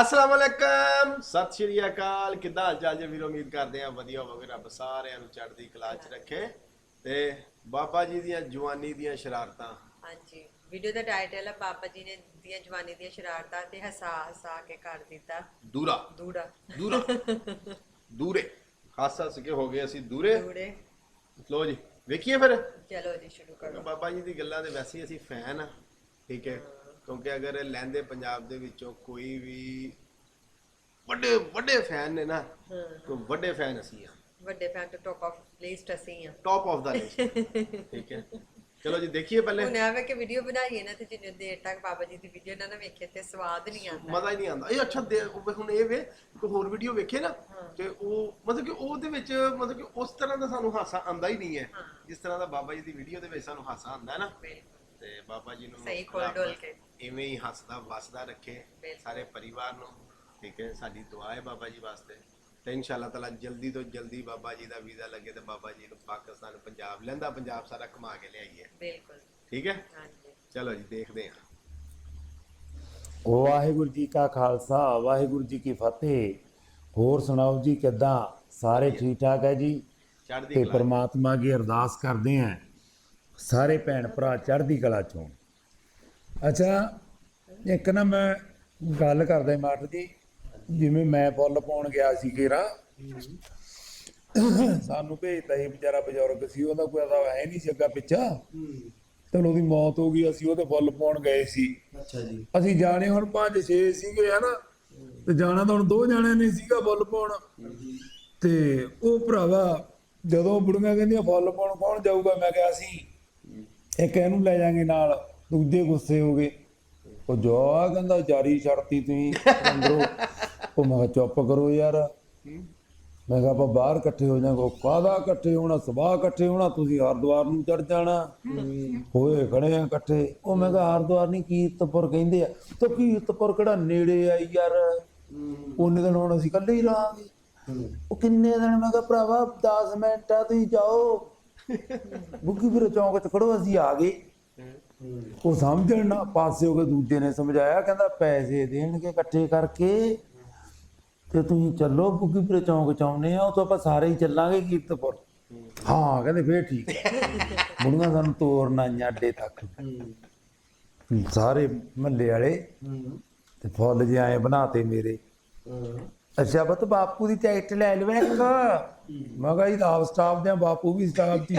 ਅਸਲਾਮ ਅਲੈਕਮ ਸਤਿ ਸ਼੍ਰੀ ਅਕਾਲ। ਕਿੱਦਾਂ ਹਾਲ ਚਾਲ ਜੀ ਵੀਰੋ? ਉਮੀਦ ਕਰਦੇ ਆ ਵਧੀਆ ਹੋਵੇ ਰੱਬ ਸਾਰਿਆਂ ਨੂੰ ਚੜ੍ਹਦੀ ਕਲਾ 'ਚ ਰੱਖੇ। ਤੇ ਬਾਬਾ ਜੀ ਦੀਆਂ ਜਵਾਨੀ ਦੀਆਂ ਸ਼ਰਾਰਤਾਂ। ਹਾਂਜੀ। ਵੀਡੀਓ ਦਾ ਟਾਈਟਲ ਹੈ ਪਾਪਾ ਜੀ ਨੇ ਦੀਆਂ ਜਵਾਨੀ ਦੀਆਂ ਸ਼ਰਾਰਤਾਂ ਤੇ ਹਸਾ ਹਸਾ ਕੇ ਕਰ ਦਿੱਤਾ। ਦੂਰਾ। ਦੂੜਾ ਦੂਰਾ। ਦੂਰੇ। ਹੱਸ ਹੱਸ ਕੇ ਹੋ ਗਏ ਅਸੀਂ ਦੂਰੇ। ਦੂੜੇ ਲੋ ਜੀ ਵੇਖੀਏ ਫਿਰ। ਚਲੋ ਜੀ ਸ਼ੁਰੂ ਕਰੋ। ਬਾਬਾ ਜੀ ਦੀ ਗੱਲਾਂ ਦੇ ਵੈਸੇ ਅਸੀਂ ਫੈਨ ਆ। ਠੀਕ ਹੈ। ਕਿਉਂਕਿ ਅਗਰ ਲਹਿੰਦੇ ਪੰਜਾਬ ਦੇ ਵਿੱਚੋਂ ਕੋਈ ਵੀ ਵੱਡੇ ਵੱਡੇ ਫੈਨ ਨੇ ਨਾ ਤਾਂ ਵੱਡੇ ਫੈਨ ਅਸੀਂ ਆ ਵੱਡੇ ਫੈਨ ਤੋਂ ਟੌਪ ਆਫ ਲਿਸਟ ਅਸੀਂ ਆ ਟੌਪ ਆਫ ਦਾ ਲਿਸਟ ਠੀਕ ਹੈ। ਚਲੋ ਜੀ ਦੇਖੀਏ ਪਹਿਲੇ। ਹੁਣ ਆਵੇ ਕਿ ਵੀਡੀਓ ਬਣਾਈਏ ਨਾ ਤੇ ਜਿੰਨੇ ਦੇਰ ਤੱਕ ਬਾਬਾ ਜੀ ਦੀ ਵੀਡੀਓ ਨਾ ਨਾ ਵੇਖੇ ਤੇ ਸਵਾਦ ਨਹੀਂ ਆਉਂਦਾ। ਮਜ਼ਾ ਹੀ ਨਹੀਂ ਆਉਂਦਾ। ਇਹ ਅੱਛਾ ਹੁਣ ਇਹ ਵੇ ਕੋਈ ਹੋਰ ਵੀਡੀਓ ਵੇਖੇ ਨਾ। ਤੇ ਉਹ ਮਤਲਬ ਕਿ ਉਹਦੇ ਵਿੱਚ ਮਤਲਬ ਕਿ ਉਸ ਤਰ੍ਹਾਂ ਦਾ ਸਾਨੂੰ ਹਾਸਾ ਆਉਂਦਾ ਹੀ ਨਹੀਂ ਹਾਂ। ਜਿਸ ਤਰ੍ਹਾਂ ਦਾ ਬਾਬਾ ਜੀ ਦੀ ਵੀਡੀਓ ਦੇ ਵਿੱਚ ਸਾਨੂੰ ਹਾਸਾ ਆਉਂਦਾ ਹੈ ਨਾ। ਬਿਲਕੁਲ। ਤੇ ਬਾਬਾ ਜੀ ਨੂੰ ਸਹੀ ਖੋਲ ਡੋਲ ਕੇ। ਇਵੇਂ ਹੀ ਹੱਸਦਾ ਵਸਦਾ ਰੱਖੇ। ਸਾਰੇ ਪਰਿਵਾਰ ਨੂੰ ਠੀਕ ਹੈ ਸਾਡੀ ਦੁਆ ਹੈ ਬਾਬਾ ਜੀ ਵਾਸਤੇ। ਤੇ ਇਨਸ਼ਾਅੱਲਾ ਤਾਲਾ ਜਲਦੀ ਤੋਂ ਜਲਦੀ ਬਾਬਾ ਜੀ ਦਾ ਵੀਜ਼ਾ ਲੱਗੇ ਤੇ ਬਾਬਾ ਜੀ ਨੂੰ ਪਾਕਿਸਤਾਨ ਪੰਜਾਬ ਲੈਂਦਾ ਪੰਜਾਬ ਸਾਰਾ ਕਮਾ ਕੇ ਲਿਆਈਏ। ਬਿਲਕੁਲ। ਠੀਕ ਹੈ? ਹਾਂਜੀ। ਚਲੋ ਜੀ ਦੇਖਦੇ ਹਾਂ। ਵਾਹਿਗੁਰੂ ਜੀ ਕਾ ਖਾਲਸਾ ਵਾਹਿਗੁਰੂ ਜੀ ਕੀ ਫਤਿਹ। ਹੋਰ ਸੁਣਾਓ ਜੀ ਕਿੱਦਾਂ? ਸਾਰੇ ਠੀਕ ਠਾਕ ਹੈ ਜੀ? ਚੜ੍ਹਦੀ ਤੇ ਪ੍ਰਮਾਤਮਾ ਕੀ ਅਰਦਾਸ ਕਰਦੇ ਆਂ ਸਾਰੇ ਭੈਣ ਭਰਾ ਚੜ੍ਹਦੀ ਕਲਾ ਚੋਂ ਅੱਛਾ ਇੱਕ ਨਾ ਮੈਂ ਗੱਲ ਕਰਦਾ ਮਾਟਰ ਜੀ ਜਿਵੇਂ ਮੈਂ ਫੁੱਲ ਪਾਉਣ ਗਿਆ ਸੀ ਕੇਰਾ ਸਾਨੂੰ ਭੇਜਤਾ ਸੀ ਵਿਚਾਰਾ ਬਜ਼ੁਰਗ ਸੀ ਉਹਦਾ ਕੋਈ ਦਾ ਹੈ ਨਹੀਂ ਸੀ ਅੱਗਾ ਪਿੱਛਾ। ਚਲੋ ਉਹਦੀ ਮੌਤ ਹੋ ਗਈ ਅਸੀਂ ਉਹਦੇ ਫੁੱਲ ਪਾਉਣ ਗਏ ਸੀ। ਅੱਛਾ ਜੀ। ਅਸੀਂ ਜਾਣੇ ਹੁਣ ਪੰਜ ਛੇ ਸੀਗੇ ਹਨਾ? ਤੇ ਜਾਣਾ ਤਾਂ ਹੁਣ ਦੋ ਜਾਣਿਆਂ ਨੇ ਸੀਗਾ ਫੁੱਲ ਪਾਉਣ। ਤੇ ਉਹ ਭਰਾਵਾ ਜਦੋਂ ਬੁੜੀਆਂ ਕਹਿੰਦੀਆਂ ਫੁੱਲ ਪਾਉਣ ਕੌਣ ਜਾਊਗਾ ਮੈਂ ਕਿਹਾ ਅਸੀਂ। ਇੱਕ ਇਹਨੂੰ ਲੈ ਜਾਾਂਗੇ ਨਾਲ, ਦੂਜੇ ਗੁੱਸੇ ਹੋ ਗਏ। ਉਹ ਜੋ ਕਹਿੰਦਾ, ਜਾਰੀ ਛੜਤੀ ਤੁਸੀਂ, ਅੰਦਰੋਂ। ਉਹ ਮੈਂ ਕਿਹਾ, ਚੁੱਪ ਕਰੋ ਯਾਰ। ਮੈਂ ਕਿਹਾ, ਆਪਾਂ ਬਾਹਰ ਇਕੱਠੇ ਹੋ ਜਾਾਂਗੇ। ਉਹ ਕਾਹਦਾ ਇਕੱਠੇ ਹੋਣਾ? ਸਵਾਹ ਇਕੱਠੇ ਹੋਣਾ? ਤੁਸੀਂ ਹਰਦੁਆਰ ਨੂੰ ਚੜ ਜਾਣਾ। ਹੋਏ ਖੜੇ ਆ ਇਕੱਠੇ। ਉਹ ਮੈਂ ਕਿਹਾ, ਹਰਦੁਆਰ ਨਹੀਂ, ਕੀਰਤਪੁਰ ਕਹਿੰਦੇ ਆ। ਤਾਂ ਕੀਰਤਪੁਰ ਕਿਹੜਾ ਨੇੜੇ ਆ ਯਾਰ? ਉਹਨੇ ਦਿਨ ਹੁਣ ਅਸੀਂ ਇਕੱਲੇ ਹੀ ਰਹਾਂਗੇ। ਉਹ ਕਿੰਨੇ ਦਿਨ? ਮੈਂ ਕਿਹਾ, ਭਰਾਵਾ 10 ਮਿੰਟ ਆ, ਤੁਸੀਂ ਜਾਓ। ਬੁੱਗੀ ਫਿਰ ਚੌਂਕ ਚ ਖੜੋ, ਅਸੀਂ ਆ ਗਏ। ਉਹ ਸਮਝਣ ਨਾ ਪਾਸੇ ਹੋ ਕੇ ਦੂਜੇ ਨੇ ਸਮਝਾਇਆ, ਕਹਿੰਦਾ ਪੈਸੇ ਦੇਣਗੇ ਇਕੱਠੇ ਕਰਕੇ। ਤੇ ਤੁਸੀਂ ਚੱਲੋ ਬੁੱਗੀਪੁਰ ਚੌਂਕ ਚ ਆਉਨੇ ਆ ਉਹ ਤੋਂ ਆਪਾਂ ਸਾਰੇ ਹੀ ਚੱਲਾਂਗੇ ਕੀਰਤਪੁਰ। ਹਾਂ, ਕਹਿੰਦੇ ਫੇਰ ਠੀਕ ਹੈ। ਬੁੜੀਆਂ ਸਾਨੂੰ ਤੋਰਨ ਆਈਆਂ ਅੱਡੇ ਤੱਕ। ਸਾਰੇ ਮਹੱਲੇ ਵਾਲੇ। ਤੇ ਫੁੱਲ ਜਿਹੇ ਆਏ ਬਣਾਤੇ ਮੇਰੇ। ਅੱਛਾ ਬਾਪੂ ਦੀ ਟਿਕਟ ਲੈ ਲਵੇ ਇੱਕ। ਮੈਂ ਕਿਹਾ ਜੀ ਤਾਂ ਆਪ ਸਟਾਫ ਦੇ ਆ, ਬਾਪੂ ਵੀ ਸਟਾਫ 'ਚ ਹੀ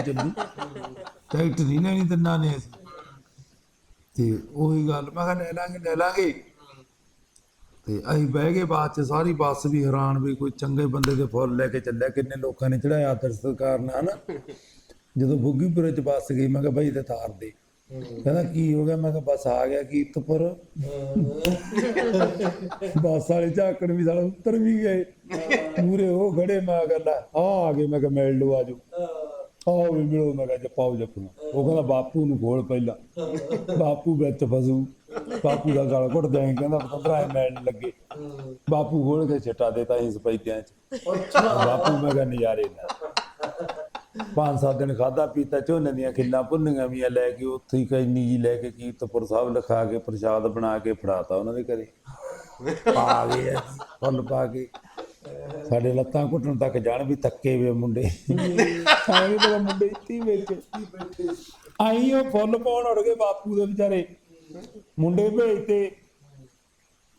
ਟਿਕਟ ਨਹੀਂ ਲੈਣੀ ਤਿੰਨਾਂ ਨੇ ਅਸੀਂ। ਤੇ ਉਹੀ ਗੱਲ ਮੈਂ ਕਿਹਾ ਲੈ ਲਾਂਗੇ ਲੈ ਲਾਂਗੇ। ਤੇ ਅਸੀਂ ਬਹਿ ਗਏ ਬਾਅਦ ਚ ਸਾਰੀ ਬੱਸ ਵੀ ਹੈਰਾਨ ਵੀ ਕੋਈ ਚੰਗੇ ਬੰਦੇ ਦੇ ਫੁੱਲ ਲੈ ਕੇ ਚੱਲਿਆ ਕਿੰਨੇ ਲੋਕਾਂ ਨੇ ਚੜਾਇਆ ਆਦਰ ਸਤਿਕਾਰ ਨਾਲ ਹਨਾ? ਜਦੋਂ ਬੁੱਗੀਪੁਰੇ ਚ ਬੱਸ ਗਈ ਮੈਂ ਕਿਹਾ ਭਾਈ ਤੇ ਤਾਰ ਦੇ। ਕਹਿੰਦਾ ਕੀ ਹੋ ਗਿਆ? ਮੈਂ ਕਿਹਾ ਬਸ ਆ ਗਿਆ ਕੀਰਤਪੁਰ ਬੱਸ ਵਾਲੇ ਝਾਕਣ ਵੀ ਸਾਲਾ ਉੱਤਰ ਵੀ ਗਏ। ਪੂਰੇ ਉਹ ਖੜੇ ਮੈਂ ਕਹਿੰਦਾ ਆ ਆ ਗਏ। ਮੈਂ ਕਿਹਾ ਮਿਲ ਲਓ ਆਜੋ ਆਓ ਵੀ ਮਿਲੋ ਮੈਂ ਕਿਹਾ ਜਪਾਓ ਜਪਣਾ ਉਹ ਕਹਿੰਦਾ ਬਾਪੂ ਨੂੰ ਖੋਲ ਪਹਿਲਾਂ। ਬਾਪੂ ਵਿੱਚ ਫਸੂ। ਬਾਪੂ ਦਾ ਗਲ ਘੁੱਟ ਦੇਂ ਕਹਿੰਦਾ ਪਤੰਦਰਾ ਮਿਲਣ ਲੱਗੇ। ਬਾਪੂ ਖੋਲ ਕੇ ਛਟਾ ਦੇਤਾ ਇਸ ਸਪੈਦਿਆਂ ਚ। ਬਾਪੂ ਮੈਂ ਕਿਹਾ ਨਜ਼ਾਰੇ ਲੈ ਪੰਜ ਸੱਤ ਦਿਨ ਖਾਦਾ ਪੀਤਾ, ਝੋਨੇ ਦੀਆਂ ਖਿੱਲਾਂ ਭੁੰਨੀਆਂ ਵੀ ਲੈ ਕੇ, ਉੱਥੇ ਹੀ ਕੈਨੀ ਜੀ ਲੈ ਕੇ ਕੀਰਤਪੁਰ ਸਾਹਿਬ ਲਿਖਾ ਕੇ, ਪ੍ਰਸ਼ਾਦ ਬਣਾ ਕੇ ਫੜਾਤਾ ਉਹਨਾਂ ਦੇ ਘਰੇ। ਪਾ ਗਏ ਫੁੱਲ ਪਾ ਕੇ। ਸਾਡੇ ਲੱਤਾਂ ਘੁੱਟਣ ਤੱਕ ਜਾਣ ਵੀ ਥੱਕੇ ਵੇ ਮੁੰਡੇ। ਆਏ ਤੇ ਮੁੰਡੇ ਇੱਥੇ ਵਿੱਚ ਆਈ ਉਹ ਫੁੱਲ ਪਾਉਣ ਉੜ ਗਏ ਬਾਪੂ ਦੇ ਵਿਚਾਰੇ। ਮੁੰਡੇ ਭੇਜਤੇ।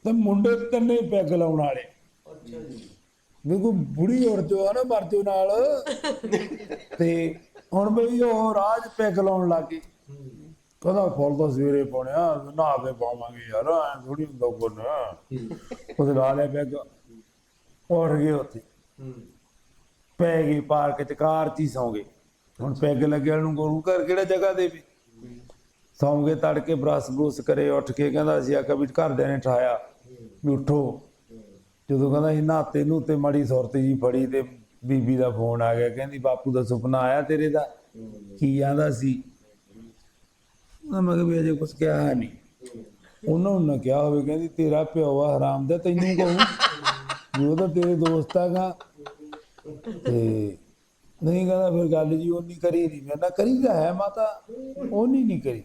ਤੇ ਮੁੰਡੇ ਤਿੰਨੇ ਪੈਗ ਲਾਉਣ ਵਾਲੇ। ਅੱਛਾ ਜੀ ਵੀ ਕੋਈ ਬੁੜੀ ਔਰ ਜੋ ਆ ਨਾ ਮਰਜੋ ਨਾਲ। ਤੇ ਹੁਣ ਬਈ ਉਹ ਰਾਜ ਪੈਗ ਲਾਉਣ ਲੱਗੇ ਕਹਿੰਦਾ ਫੁੱਲ ਤਾਂ ਸਵੇਰੇ ਪਾਉਣਿਆ ਨਹਾ ਕੇ ਪਾਵਾਂਗੇ ਯਾਰ, ਐ ਥੋੜੀ ਹੁੰਦਾ ਕੋਨ ਉਹਦੇ ਲਾ ਲਿਆ ਪੈਗ ਉੱਠ ਗਏ ਉੱਥੇ। ਪੈ ਗਏ ਪਾਰਕ ਚ, ਕਾਰ ਚ ਹੀ ਸੌਂ ਗਏ। ਹੁਣ ਪੈਗ ਲੱਗਿਆ ਨੂੰ ਗੁਰੂ ਘਰ ਕਿਹੜਾ ਜਗ੍ਹਾ ਦੇ ਵੀ? ਸੌਂ ਗਏ, ਤੜਕੇ ਬਰਸ ਬਰੂਸ ਕਰੇ, ਉੱਠ ਕੇ ਕਹਿੰਦਾ ਸੀ, ਆਖਿਆ ਵੀ ਘਰਦਿਆਂ ਨੇ ਠਾਇਆ ਵੀ ਉੱਠੋ। ਜਦੋਂ ਕਹਿੰਦਾ ਇਹ ਨਹਾਤੇ ਨੂੰ ਤੇ ਮੜੀ ਸੁਰਤ ਜੀ ਫੜੀ ਤੇ ਬੀਬੀ ਦਾ ਫੋਨ ਆ ਗਿਆ। ਕਹਿੰਦੀ, ਬਾਪੂ ਦਾ ਸੁਪਨਾ ਆਇਆ ਤੇਰੇ ਦਾ? ਕੀ ਆਂਦਾ ਸੀ? ਉਹਨਾਂ ਮੈਂ ਕਿਹਾ ਅਜੇ ਕੁਝ ਕਿਹਾ ਨਹੀਂ। ਉਹਨਾਂ ਨੂੰ ਨਾ ਕਿਹਾ ਹੋਵੇ, ਕਹਿੰਦੀ, ਤੇਰਾ ਪਿਓ ਆ, ਹਰਾਮ ਦਾ, ਤੈਨੂੰ ਕਹੂੰ। ਉਹ ਤਾਂ ਤੇਰੇ ਦੋਸਤ ਹੈਗਾ। ਤੇ ਨਹੀਂ ਕਹਿੰਦਾ, ਫਿਰ ਗੱਲ ਜੀ ਉਹ ਨਹੀਂ ਕਰੀ ਨਹੀਂ। ਮੈਂ ਨਾ ਕਰੀ ਤਾਂ ਹੈ ਮਾਤਾ ਉਹ ਨਹੀਂ ਨਹੀਂ ਕਰੀ।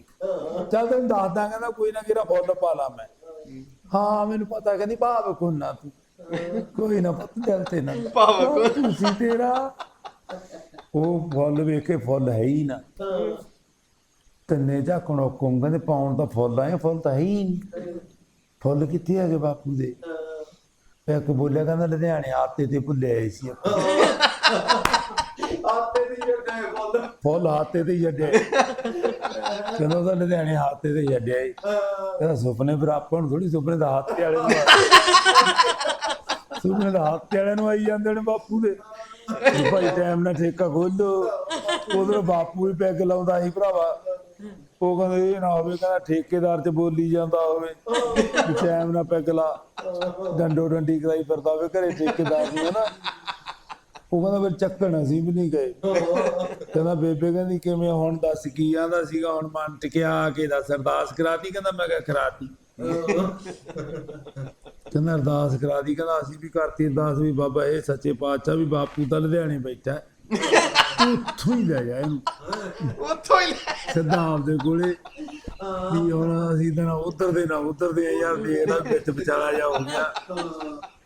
ਚੱਲ ਤੈਨੂੰ ਦੱਸਦਾ, ਕਹਿੰਦਾ, ਕੋਈ ਨਾ ਕਿਹੜਾ ਫੁੱਲ ਪਾ ਲਾ ਮੈਂ। ਹਾਂ, ਮੈਨੂੰ ਪਤਾ, ਕਹਿੰਦੀ, ਭਾਵ ਕੋਨਾ ਤੂੰ। ਕੋਈ ਨਾ ਪੁੱਤ ਦਿਲ ਤੇ ਨਾ ਭਾਵੁਕ। ਤੁਸੀਂ ਤੇਰਾ ਉਹ ਫੁੱਲ ਵੇਖ ਕੇ ਫੁੱਲ ਹੈ ਹੀ ਨਾ। ਤੰਨੇ ਝਾਕਣੋਂ ਕੁੰਗਾਂ ਦੇ ਪਾਉਣ ਦਾ ਫੁੱਲ ਆਏ ਫੁੱਲ ਤਾਂ ਹੈ ਹੀ ਨਹੀਂ। ਫੁੱਲ ਕਿੱਥੇ ਹੈਗੇ ਬਾਪੂ ਦੇ? ਇੱਕ ਬੋਲਿਆ ਕਹਿੰਦਾ ਲੁਧਿਆਣੇ ਆਤੇ ਤੇ ਭੁੱਲੇ ਆਏ ਸੀ ਆਪਾਂ। ਫੁੱਲ ਹਾਤੇ ਤੇ ਛੱਡਿਆ ਕਹਿੰਦਾ ਉਹਦਾ ਲੁਧਿਆਣੇ ਹਾਤੇ ਤੇ ਛੱਡਿਆ ਏ ਕਹਿੰਦਾ ਸੁਪਨੇ ਫਿਰ ਆਪਾਂ ਨੂੰ ਥੋੜੀ ਸੁਪਨੇ ਦਾ ਹਾਤੇ ਵਾਲੇ ਨੂੰ ਸੁਪਨੇ ਦਾ ਹਾਤੇ ਵਾਲੇ ਨੂੰ ਆਈ ਜਾਂਦੇ ਨੇ ਬਾਪੂ ਦੇ। ਭਾਈ ਟਾਈਮ ਨਾਲ ਠੇਕਾ ਖੋਲੋ ਉਧਰ ਬਾਪੂ ਵੀ ਪੈਗ ਲਾਉਂਦਾ ਸੀ ਭਰਾਵਾ। ਉਹ ਕਹਿੰਦਾ, ਇਹ ਨਾ ਹੋਵੇ, ਕਹਿੰਦਾ, ਠੇਕੇਦਾਰ ਚ ਬੋਲੀ ਜਾਂਦਾ ਹੋਵੇ। ਵੀ ਟਾਈਮ ਨਾਲ ਪੈਗ ਲਾ। ਡੰਡੋ ਡੰਡੀ ਕਰਾਈ ਫਿਰਦਾ ਹੋਵੇ, ਘਰੇ ਠੇਕੇਦਾਰ ਨੂੰ ਹਨਾ। ਉਹ ਕਹਿੰਦਾ ਫਿਰ ਚੱਕਣ ਅਸੀਂ ਵੀ ਨਹੀਂ ਗਏ। ਕਹਿੰਦਾ ਬੇਬੇ ਕਹਿੰਦੀ ਕਿਵੇਂ ਹੁਣ ਦੱਸ ਕੀ ਆਂਦਾ ਸੀਗਾ ਹੁਣ ਮਨ ਟਿਕਿਆ ਕੇ ਦੱਸ ਅਰਦਾਸ ਕਰਾਤੀ? ਕਹਿੰਦਾ ਮੈਂ ਕਿਹਾ ਕਰਾਤੀ। ਕਹਿੰਦਾ ਅਰਦਾਸ ਕਰਾਤੀ ਕਹਿੰਦਾ ਅਸੀਂ ਵੀ ਕਰਤੀ ਅਰਦਾਸ ਵੀ ਬਾਬਾ ਇਹ ਸੱਚੇ ਪਾਤਸ਼ਾਹ ਵੀ ਬਾਪੂ ਤਾਂ ਲੁਧਿਆਣੇ ਬੈਠਾ। ਉੱਥੋਂ ਹੀ ਲੈ ਜਾ ਇਹਨੂੰ। ਉੱਥੋਂ ਹੀ ਲੈ ਸਿੱਧਾ ਆਪਦੇ ਕੋਲੇ ਵੀ ਹੁਣ ਅਸੀਂ ਤਾਂ ਉਧਰ ਦੇ ਨਾ ਉਧਰ ਦੇ ਯਾਰ ਦੇਖਦਾ ਵਿੱਚ ਵਿਚਾਲਾ ਜਾ ਹੋ ਗਿਆ।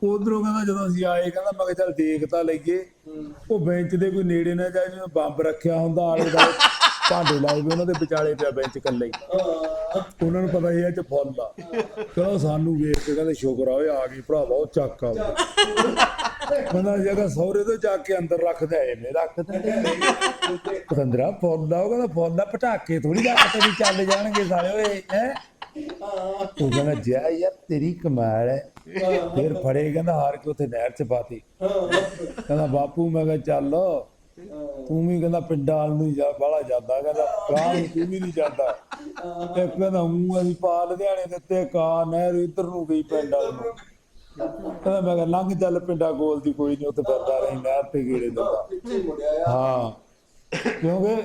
ਉਧਰੋਂ ਕਹਿੰਦਾ ਜਦੋਂ ਅਸੀਂ ਆਏ ਕਹਿੰਦਾ ਮੈਂ ਕਿਹਾ ਚੱਲ ਦੇਖ ਤਾਂ ਲਈਏ। ਉਹ ਬੈਂਚ ਦੇ ਕੋਈ ਨੇੜੇ ਨਾ ਜਾਏ ਜਿਵੇਂ ਬੰਬ ਰੱਖਿਆ ਹੁੰਦਾ ਆਲੇ ਦਾ ਭਾਂਡੇ ਲਾਏ ਵੀ ਉਹਨਾਂ ਦੇ ਵਿਚਾਲੇ ਪਿਆ ਬੈਂਚ ਇਕੱਲੇ। ਉਹਨਾਂ ਨੂੰ ਪਤਾ ਹੀ ਹੈ ਚ ਫੁੱਲ ਆ। ਕਹਿੰਦਾ ਸਾਨੂੰ ਵੇਖ ਕੇ ਕਹਿੰਦੇ ਸ਼ੁਕਰ ਆ ਓਏ ਆ ਗਈ ਭਰਾਵਾ ਉਹ ਚੱਕ ਆ। ਕਹਿੰਦਾ ਜਗਾ ਸਹੁਰੇ ਤੋਂ ਜਾ ਕੇ ਅੰਦਰ ਰੱਖਦਾ ਐਵੇਂ ਰੱਖ ਦਿੰਦੇ ਪਤੰਦਰਾ ਫੁੱਲ ਉਹ ਕਹਿੰਦਾ ਫੁੱਲ ਪਟਾਕੇ ਥੋੜੀ ਰੱਖ ਤੇ ਵੀ ਚੱਲ ਜਾਣਗੇ ਸਾਲੇ ਓਏ, ਹੈ? ਉਹ ਕਹਿੰਦਾ ਜਾ ਯਾਰ ਤੇਰੀ ਕਮਾਲ ਹੈ। ਫਿਰ ਫੜੇ, ਕਹਿੰਦਾ ਹਾਰ ਕੇ ਉੱਥੇ ਨਹਿਰ ਚ ਪਾਤੀ। ਕਹਿੰਦਾ ਬਾਪੂ ਮੈਂ ਕਿਹਾ ਚੱਲ ਤੂੰ ਵੀ ਕਹਿੰਦਾ ਪਿੰਡਾਂ ਵੱਲ ਨੂੰ ਜਾ, ਬਾਹਲਾ ਜਾਂਦਾ। ਕਹਿੰਦਾ ਕਾਹ ਨੂੰ ਤੂੰ ਵੀ ਨਹੀਂ ਜਾਂਦਾ। ਇੱਕ ਕਹਿੰਦਾ ਹੂੰ ਅਸੀਂ ਪਾ ਲੁਧਿਆਣੇ ਦਿੱਤੇ, ਕਾ ਨਹਿਰ ਇੱਧਰ ਨੂੰ ਗਈ ਪਿੰਡ ਵੱਲ ਨੂੰ। ਕਹਿੰਦਾ ਮੈਂ ਕਿਹਾ ਲੰਘ ਚੱਲ ਪਿੰਡਾਂ ਕੋਲ ਦੀ ਕੋਈ ਨਹੀਂ, ਉੱਥੇ ਫਿਰਦਾ ਰਹੀ ਨਹਿਰ ਤੇ ਗੇੜੇ ਦਿੰਦਾ। ਹਾਂ। ਕਿਉਂਕਿ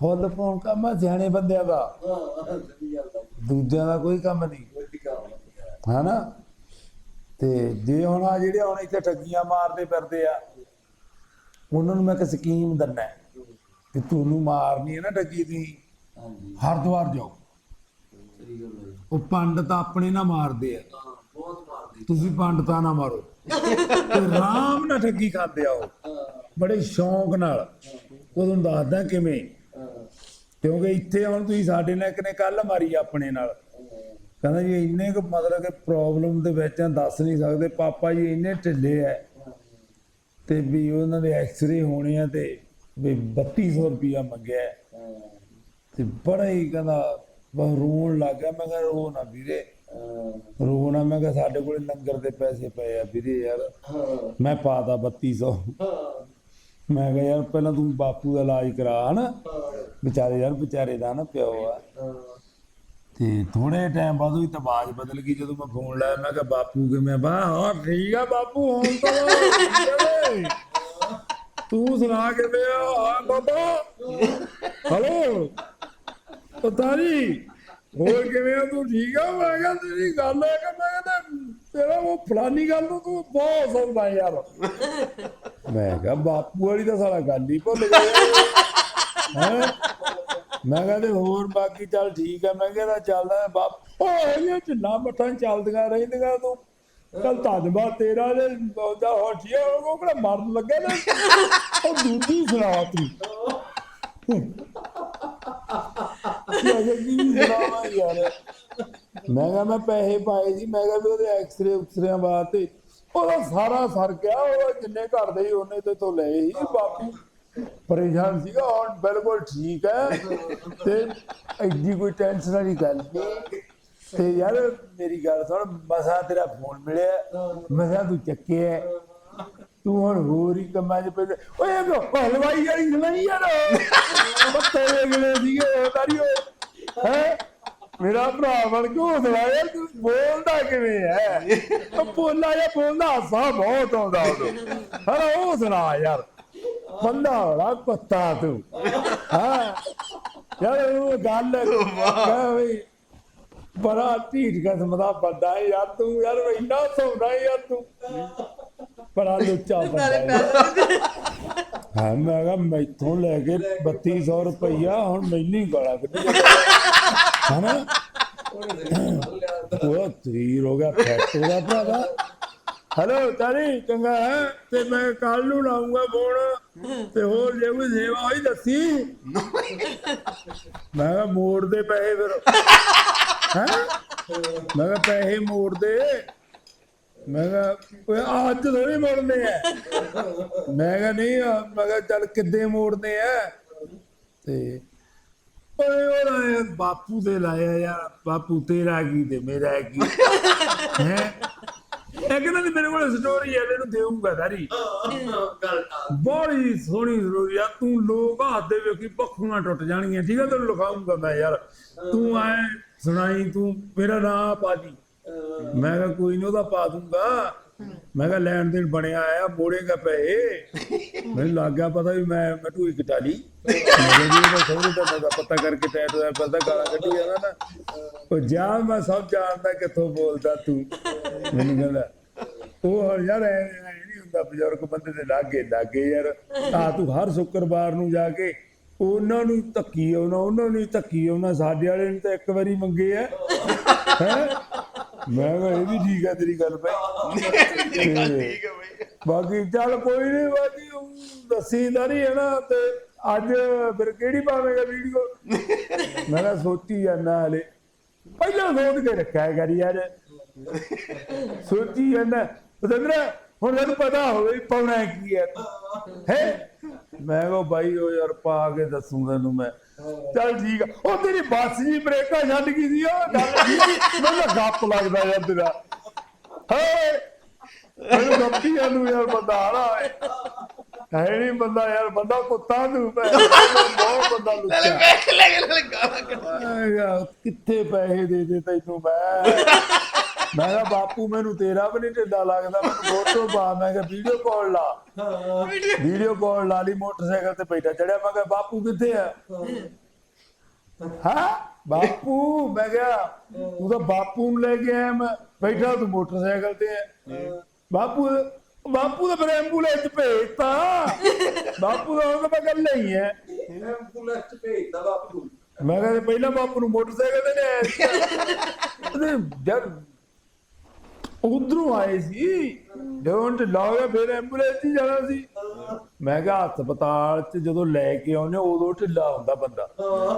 ਫੁੱਲ ਪਾਉਣ ਕੰਮ ਆ ਸਿਆਣੇ ਬੰਦਿਆਂ ਦਾ। ਦੂਜਿਆਂ ਦਾ ਕੋਈ ਕੰਮ ਨਹੀਂ। ਹਨਾ? ਤੇ ਜੇ ਹੁਣ ਆ ਜਿਹੜੇ ਹੁਣ ਇੱਥੇ ਠੱਗੀਆਂ ਮਾਰਦੇ ਫਿਰਦੇ ਆ, ਉਹਨਾਂ ਨੂੰ ਮੈਂ ਇੱਕ ਸਕੀਮ ਦਿੰਦਾ ਕਿ ਤੁਹਾਨੂੰ ਮਾਰਨੀ ਹੈ ਨਾ ਠੱਗੀ ਤੁਸੀਂ ਹਾਂਜੀ ਹਰਦੁਆਰ ਜਾਓ। ਸਹੀ ਗੱਲ ਉਹ ਪੰਡਤ ਆਪਣੇ ਨਾ ਮਾਰਦੇ ਆ। ਤੁਸੀਂ ਪੰਡਤਾਂ ਨਾ ਮਾਰੋ। ਤੇ ਨਾਲ ਠੱਗੀ ਖਾਂਦੇ ਆ ਉਹ। ਬੜੇ ਸ਼ੌਂਕ ਨਾਲ। ਉਹ ਦੱਸਦਾ ਕਿਵੇਂ। ਕਿਉਂਕਿ ਇੱਥੇ ਹੁਣ ਤੁਸੀਂ ਸਾਡੇ ਨਾਲ ਇੱਕ ਕੱਲ ਮਾਰੀ ਆਪਣੇ ਨਾਲ। ਕਹਿੰਦਾ ਜੀ, ਇੰਨੇ ਕੁ ਮਤਲਬ ਕਿ ਪ੍ਰੋਬਲਮ ਦੇ ਵਿੱਚ ਆ ਦੱਸ ਨਹੀਂ ਸਕਦੇ। ਪਾਪਾ ਜੀ ਇੰਨੇ ਢਿੱਲੇ ਐ। ਤੇ ਵੀ ਉਹਨਾਂ ਦੇ ਐਕਸ-ਰੇ ਹੋਣੇ ਆ ਤੇ ਵੀ 3200 ਰੁਪਿਆ ਮੰਗਿਆ। ਤੇ ਬੜਾ ਹੀ ਕਹਿੰਦਾ, ਬਸ ਰੋਣ ਲੱਗ ਗਿਆ। ਮੈਂ ਕਿਹਾ, ਰੋ ਨਾ ਵੀਰੇ। ਹਾਂ। ਰੋ ਨਾ ਮੈਂ ਕਿਹਾ ਸਾਡੇ ਕੋਲੇ ਲੰਗਰ ਦੇ ਪੈਸੇ ਪਏ ਆ ਵੀਰੇ ਯਾਰ। ਮੈਂ ਪਾਤਾ 3200 ਹਾਂ। ਮੈਂ ਕਿਹਾ ਯਾਰ ਪਹਿਲਾਂ ਤੂੰ ਬਾਪੂ ਦਾ ਇਲਾਜ ਕਰਾ ਹਨਾ। ਵਿਚਾਰੇ ਯਾਰ ਵਿਚਾਰੇ ਦਾ ਨਾ ਪਿਓ ਆ। ਤੇ ਥੋੜੇ ਟਾਈਮ ਬਾਅਦ ਉਹਦੀ ਤਾਂ ਆਵਾਜ਼ ਬਦਲ ਗਈ ਜਦੋਂ ਮੈਂ ਫੋਨ ਲਾਇਆ। ਮੈਂ ਕਿਹਾ ਬਾਪੂ ਕਿਵੇਂ ਬਾ ਹਾਂ ਠੀਕ ਆ ਬਾਪੂ ਹੁਣ ਤਾਂ। ਤੂੰ ਸੁਣਾ ਕਿਵੇਂ ਆ? ਹਾਂ ਬਾਬਾ। ਹਲੋ ਪਤਾਰੀ ਹੋਰ ਕਿਵੇਂ ਆ ਤੂੰ ਠੀਕ ਆ? ਮੈਂ ਕਿਹਾ ਤੇਰੀ ਗੱਲ ਹੈ ਕਿ ਮੈਂ ਕਹਿੰਦਾ ਤੇਰਾ ਉਹ ਫਲਾਨੀ ਗੱਲ ਨੂੰ ਤੂੰ ਬਹੁਤ ਸਮਝਦਾ ਯਾਰ। ਮੈਂ ਕਿਹਾ ਬਾਪੂ ਵਾਲੀ ਤਾਂ ਸਾਲਾ ਗੱਲ ਹੀ ਭੁੱਲ ਗਿਆ ਹੈਂ? ਮੈਂ ਕਹਿੰਦੇ ਹੋਰ ਬਾਕੀ ਚੱਲ ਠੀਕ ਆ। ਮੈਂ ਕਹਿੰਦਾ ਚੱਲਦਾ ਬਾਪ। ਉਹ ਇਹ ਢਿੱਲਾ ਮੱਠਾਂ ਚੱਲਦੀਆਂ ਰਹਿੰਦੀਆਂ ਤੂੰ। ਕੱਲ ਧੰਨਵਾਦ ਤੇਰਾ ਜੇ ਉਹਦਾ ਹੋ ਉਹ ਕਿਹੜਾ ਮਰਨ ਲੱਗਾ ਨਾ? ਉਹ ਦੂਜੀ ਸੁਣਾ ਤੂੰ। ਮੈਂ ਕਿਹਾ ਕੀ ਸੁਣਾਵਾਂ ਯਾਰ ਮੈਂ ਕਿਹਾ ਮੈਂ ਪੈਸੇ ਪਾਏ ਸੀ ਮੈਂ ਕਿਹਾ ਵੀ ਉਹਦੇ ਐਕਸਰੇ ਉਕਸਰਿਆਂ ਵਾਸਤੇ। ਉਹਦਾ ਸਾਰਾ ਸਰ ਗਿਆ ਉਹ ਜਿੰਨੇ ਘਰ ਦੇ ਸੀ, ਉਹਨੇ ਤੇ ਤੋਂ ਲਏ ਸੀ, ਬਾਪੂ। ਪਰੇਸ਼ਾਨ ਸੀਗਾ, ਹੁਣ ਬਿਲਕੁਲ ਠੀਕ ਹੈ ਤੇ ਐਡੀ ਕੋਈ ਟੈਨਸ਼ਨ ਵਾਲੀ ਗੱਲ ਨਹੀਂ ਤੇ ਯਾਰ, ਮੇਰੀ ਗੱਲ ਸੁਣ, ਮਸਾ ਤੇਰਾ ਫੋਨ ਮਿਲਿਆ। ਮਸਾ ਤੂੰ ਚੱਕਿਆ। ਤੂੰ ਹੁਣ ਹੋਰ ਹੀ ਕੰਮਾਂ 'ਚ ਪੈ ਓਏ ਹਲਵਾਈ ਵਾਲੀ ਨਹੀਂ ਯਾਰ ਪੱਤੇ ਵੇਗਲੇ ਸੀਗੇ ਤਾਰੀ ਓਏ ਹੈ? ਮੇਰਾ ਭਰਾ ਬਣ ਕੇ ਹੌਸਲਾ ਯਾਰ ਤੂੰ ਬੋਲਦਾ ਕਿਵੇਂ ਹੈ ਉਹ ਬੋਲਾ ਜਾਂ ਬੋਲਦਾ ਹਾਸਾ ਬਹੁਤ ਆਉਂਦਾ ਉਹਨੂੰ। ਹਾਂ ਉਹ ਸੁਣਾ ਯਾਰ। ਬੰਦਾ ਬੜਾ ਕੁੱਤਾ ਤੂੰ। ਹਾਂ? ਯਾਰ ਉਹ ਗੱਲ ਕਹਿ ਵੀ ਬੜਾ ਢੀਠ ਕਸਮ ਦਾ ਬੰਦਾ ਯਾਰ। ਤੂੰ ਯਾਰ ਇੰਨਾ ਸੌਂਦਾ ਯਾਰ ਤੂੰ। ਬੜਾ ਲੁੱਚਾ ਬੰਦਾ ਹੈ। ਹਾਂ ਮੈਂ ਕਿਹਾ ਮੈਥੋਂ ਲੈ ਕੇ 3200 ਰੁਪਈਆ ਹੁਣ ਮੈਨੂੰ ਹੀ ਗਾਲਾਂ ਕੱਢੀ ਹਨਾ? ਦੇ ਉਹ ਤਰੀਰ ਹੋ ਗਿਆ ਫੈਟ ਉਹਦਾ ਭਰਾਵਾ। ਹਲੋ ਤਾਰੀ ਚੰਗਾ ਹੈ। ਤੇ ਮੈਂ ਕੱਲ ਨੂੰ ਲਾਉਂਗਾ ਫੋਨ। ਤੇ ਹੋਰ ਜੇ ਕੋਈ ਸੇਵਾ ਹੋਈ ਦੱਸੀ। ਮੈਂ ਕਿਹਾ ਮੋੜ ਦੇ ਪੈਸੇ ਫਿਰ। ਹੈ? ਮੈਂ ਕਿਹਾ ਪੈਸੇ ਮੋੜ ਦੇ ਮੈਂ ਕਿਹਾ ਓਏ ਅੱਜ ਥੋੜੀ ਮੋੜਨੇ ਆ। ਮੈਂ ਕਿਹਾ ਨਹੀਂ ਆ, ਮੈਂ ਕਿਹਾ ਚੱਲ ਕਿੱਦੇ ਮੋੜਨੇ ਆ? ਤੇ ਓਏ ਉਹ ਬਾਪੂ ਦੇ ਲਾਇਆ ਯਾਰ ਬਾਪੂ ਤੇਰਾ ਕੀ ਤੇ ਮੇਰਾ ਕੀ? ਹੈ? ਇੱਕ ਨਾ ਮੇਰੇ ਕੋਲ ਸਟੋਰੀ ਹੈ ਇਹਨੂੰ ਦੇਊਂਗਾ ਸਾਰੀ। ਗੱਲ ਤਾਂ ਬੜੀ ਸੋਹਣੀ ਜ਼ਰੂਰੀ ਆ ਤੂੰ ਲੋਕ ਹੱਥ ਦੇ ਵੇਖੀ ਪੱਖੂਆਂ ਟੁੱਟ ਜਾਣਗੀਆਂ ਠੀਕ ਆ ਤੈਨੂੰ ਲਿਖਾਉਂਗਾ ਮੈਂ ਯਾਰ। ਤੂੰ ਐ ਸੁਣਾਈ ਤੂੰ ਮੇਰਾ ਨਾਂ ਪਾ ਦੀ। ਮੈਂ ਕਿਹਾ ਕੋਈ ਨਹੀਂ ਉਹਦਾ ਪਾ ਦੂੰਗਾ। ਮੈਂ ਕਿਹਾ ਲੈਣ ਦੇਣ ਬਣਿਆ ਆ, ਮੋੜੇਗਾ ਪੈਸੇ। ਮੈਨੂੰ ਲੱਗ ਪਤਾ ਵੀ ਮੈਂ ਮੈਂ ਕਟਾ ਲਈ ਮੈਂ ਕਿਹਾ ਜੀ ਇਹਦਾ ਦਾ ਮੈਂ ਪਤਾ ਕਰਕੇ ਟੈਟ ਹੋਇਆ ਪਤਾ ਗਾਲਾਂ ਕੱਢੀ ਜਾਣਾ ਨਾ। ਉਹ ਜਾ, ਮੈਂ ਸਭ ਜਾਣਦਾ ਕਿੱਥੋਂ ਬੋਲਦਾ ਤੂੰ। ਮੈਨੂੰ ਕਹਿੰਦਾ, ਉਹ ਹੁਣ ਯਾਰ ਐ ਨਹੀਂ ਹੁੰਦਾ ਬਜ਼ੁਰਗ ਬੰਦੇ ਦੇ ਲਾਗੇ ਲਾਗੇ ਯਾਰ। ਆ ਤੂੰ ਹਰ ਸ਼ੁੱਕਰਵਾਰ ਨੂੰ ਜਾ ਕੇ ਉਹਨਾਂ ਨੂੰ ਧੱਕੀ ਆਉਣਾ, ਉਹਨਾਂ ਨੂੰ ਧੱਕੀ ਆਉਣਾ। ਸਾਡੇ ਵਾਲੇ ਨੂੰ ਤਾਂ ਇੱਕ ਵਾਰੀ ਮੰਗੇ ਆ। ਹੈ? ਮੈਂ ਕਿਹਾ ਇਹ ਵੀ ਠੀਕ ਆ ਤੇਰੀ ਗੱਲ ਭਾਈ। ਠੀਕ ਹੈ ਬਈ ਬਾਕੀ ਚੱਲ ਕੋਈ ਨਹੀਂ ਬਾਕੀ ਊਂ ਦੱਸੀ ਦਾ ਨਹੀਂ ਹੈ ਨਾ ਤੇ ਅੱਜ ਫਿਰ ਕਿਹੜੀ ਪਾਵੇਂਗਾ ਵੀਡੀਓ ਮੈਂ ਕਿਹਾ ਸੋਚੀ ਜਾਂਦਾ ਹਲੇ। ਪਹਿਲਾਂ ਸੋਚ ਕੇ ਰੱਖਿਆ ਕਰ ਯਾਰ। ਸੋਚੀ ਜਾਂਦਾ। ਪਤੰਦਰਾ ਹੁਣ ਤੈਨੂੰ ਪਤਾ ਹੋਵੇ ਪਾਉਣਾ ਕੀ ਹੈ ਹੈ? ਮੈਂ ਕਿਹਾ ਬਾਈ ਉਹ ਯਾਰ ਪਾ ਕੇ ਦੱਸੂ ਤੈਨੂੰ ਮੈਂ। ਚੱਲ ਠੀਕ ਆ। ਉਹ ਤੇਰੀ ਬੱਸ ਜੀ ਬ੍ਰੇਕਾਂ ਛੱਡ ਗਈ ਸੀ ਉਹ ਗੱਲ ਮੈਨੂੰ ਗੱਪ ਲੱਗਦਾ ਯਾਰ ਤੇਰਾ। ਹੇ ਮੈਨੂੰ ਗੱਪੀ ਨੂੰ ਯਾਰ ਬੰਦਾ ਆਣਾ ਹੈ ਹੈ ਨਹੀਂ ਬੰਦਾ ਯਾਰ ਬੰਦਾ ਕੁੱਤਾ ਨੂੰ ਮੈਂ ਬਹੁਤ ਬੰਦਾ ਲੁੱਟਿਆ ਲੈ ਕੇ ਲੈ ਗਾਲਾਂ ਕੱਢ। ਆਏਗਾ, ਕਿੱਥੇ ਪੈਸੇ ਦੇ ਦੇ ਤੈਨੂੰ ਮੈਂ? ਮੈਂ ਕਿਹਾ ਬਾਪੂ ਮੈਨੂੰ ਤੇਰਾ ਵੀ ਨਹੀਂ ਢਿੱਡਾ ਲੱਗਦਾ ਮੈਨੂੰ ਫੋਟੋ ਪਾ ਮੈਂ ਕਿਹਾ ਵੀਡੀਓ ਕਾਲ ਲਾ। ਵੀਡੀਓ ਕਾਲ ਲਾ ਲਈ ਮੋਟਰਸਾਈਕਲ ਤੇ ਬੈਠਾ ਚੜਿਆ ਮੈਂ ਕਿਹਾ ਬਾਪੂ ਕਿੱਥੇ ਆ? ਹਾਂ? ਬਾਪੂ ਮੈਂ ਕਿਹਾ ਤੂੰ ਤਾਂ ਬਾਪੂ ਨੂੰ ਲੈ ਕੇ ਆਇਆ ਮੈਂ ਬੈਠਾ ਤੂੰ ਮੋਟਰਸਾਈਕਲ ਤੇ ਆ। ਬਾਪੂ ਬਾਪੂ ਦਾ ਫਿਰ ਐਂਬੂਲੈਂਸ ਭੇਜਤਾ। ਬਾਪੂ ਦਾ ਉਹ ਤਾਂ ਗੱਲ ਨਹੀਂ ਹੈ ਐਂਬੂਲੈਂਸ ਭੇਜਦਾ ਬਾਪੂ ਮੈਂ ਕਹਿੰਦਾ ਪਹਿਲਾਂ ਬਾਪੂ ਨੂੰ ਮੋਟਰਸਾਈਕਲ ਤੇ ਉਹਦੇ ਜਦ ਉਧਰੋਂ ਆਏ ਸੀ। ਜਦੋਂ ਢਿੱਲਾ ਹੋ ਗਿਆ ਫਿਰ ਐਂਬੂਲੈਂਸ ਹੀ ਜਾਣਾ ਸੀ। ਮੈਂ ਕਿਹਾ ਹਸਪਤਾਲ 'ਚ ਜਦੋਂ ਲੈ ਕੇ ਆਉਂਦੇ ਉਦੋਂ ਢਿੱਲਾ ਹੁੰਦਾ ਬੰਦਾ।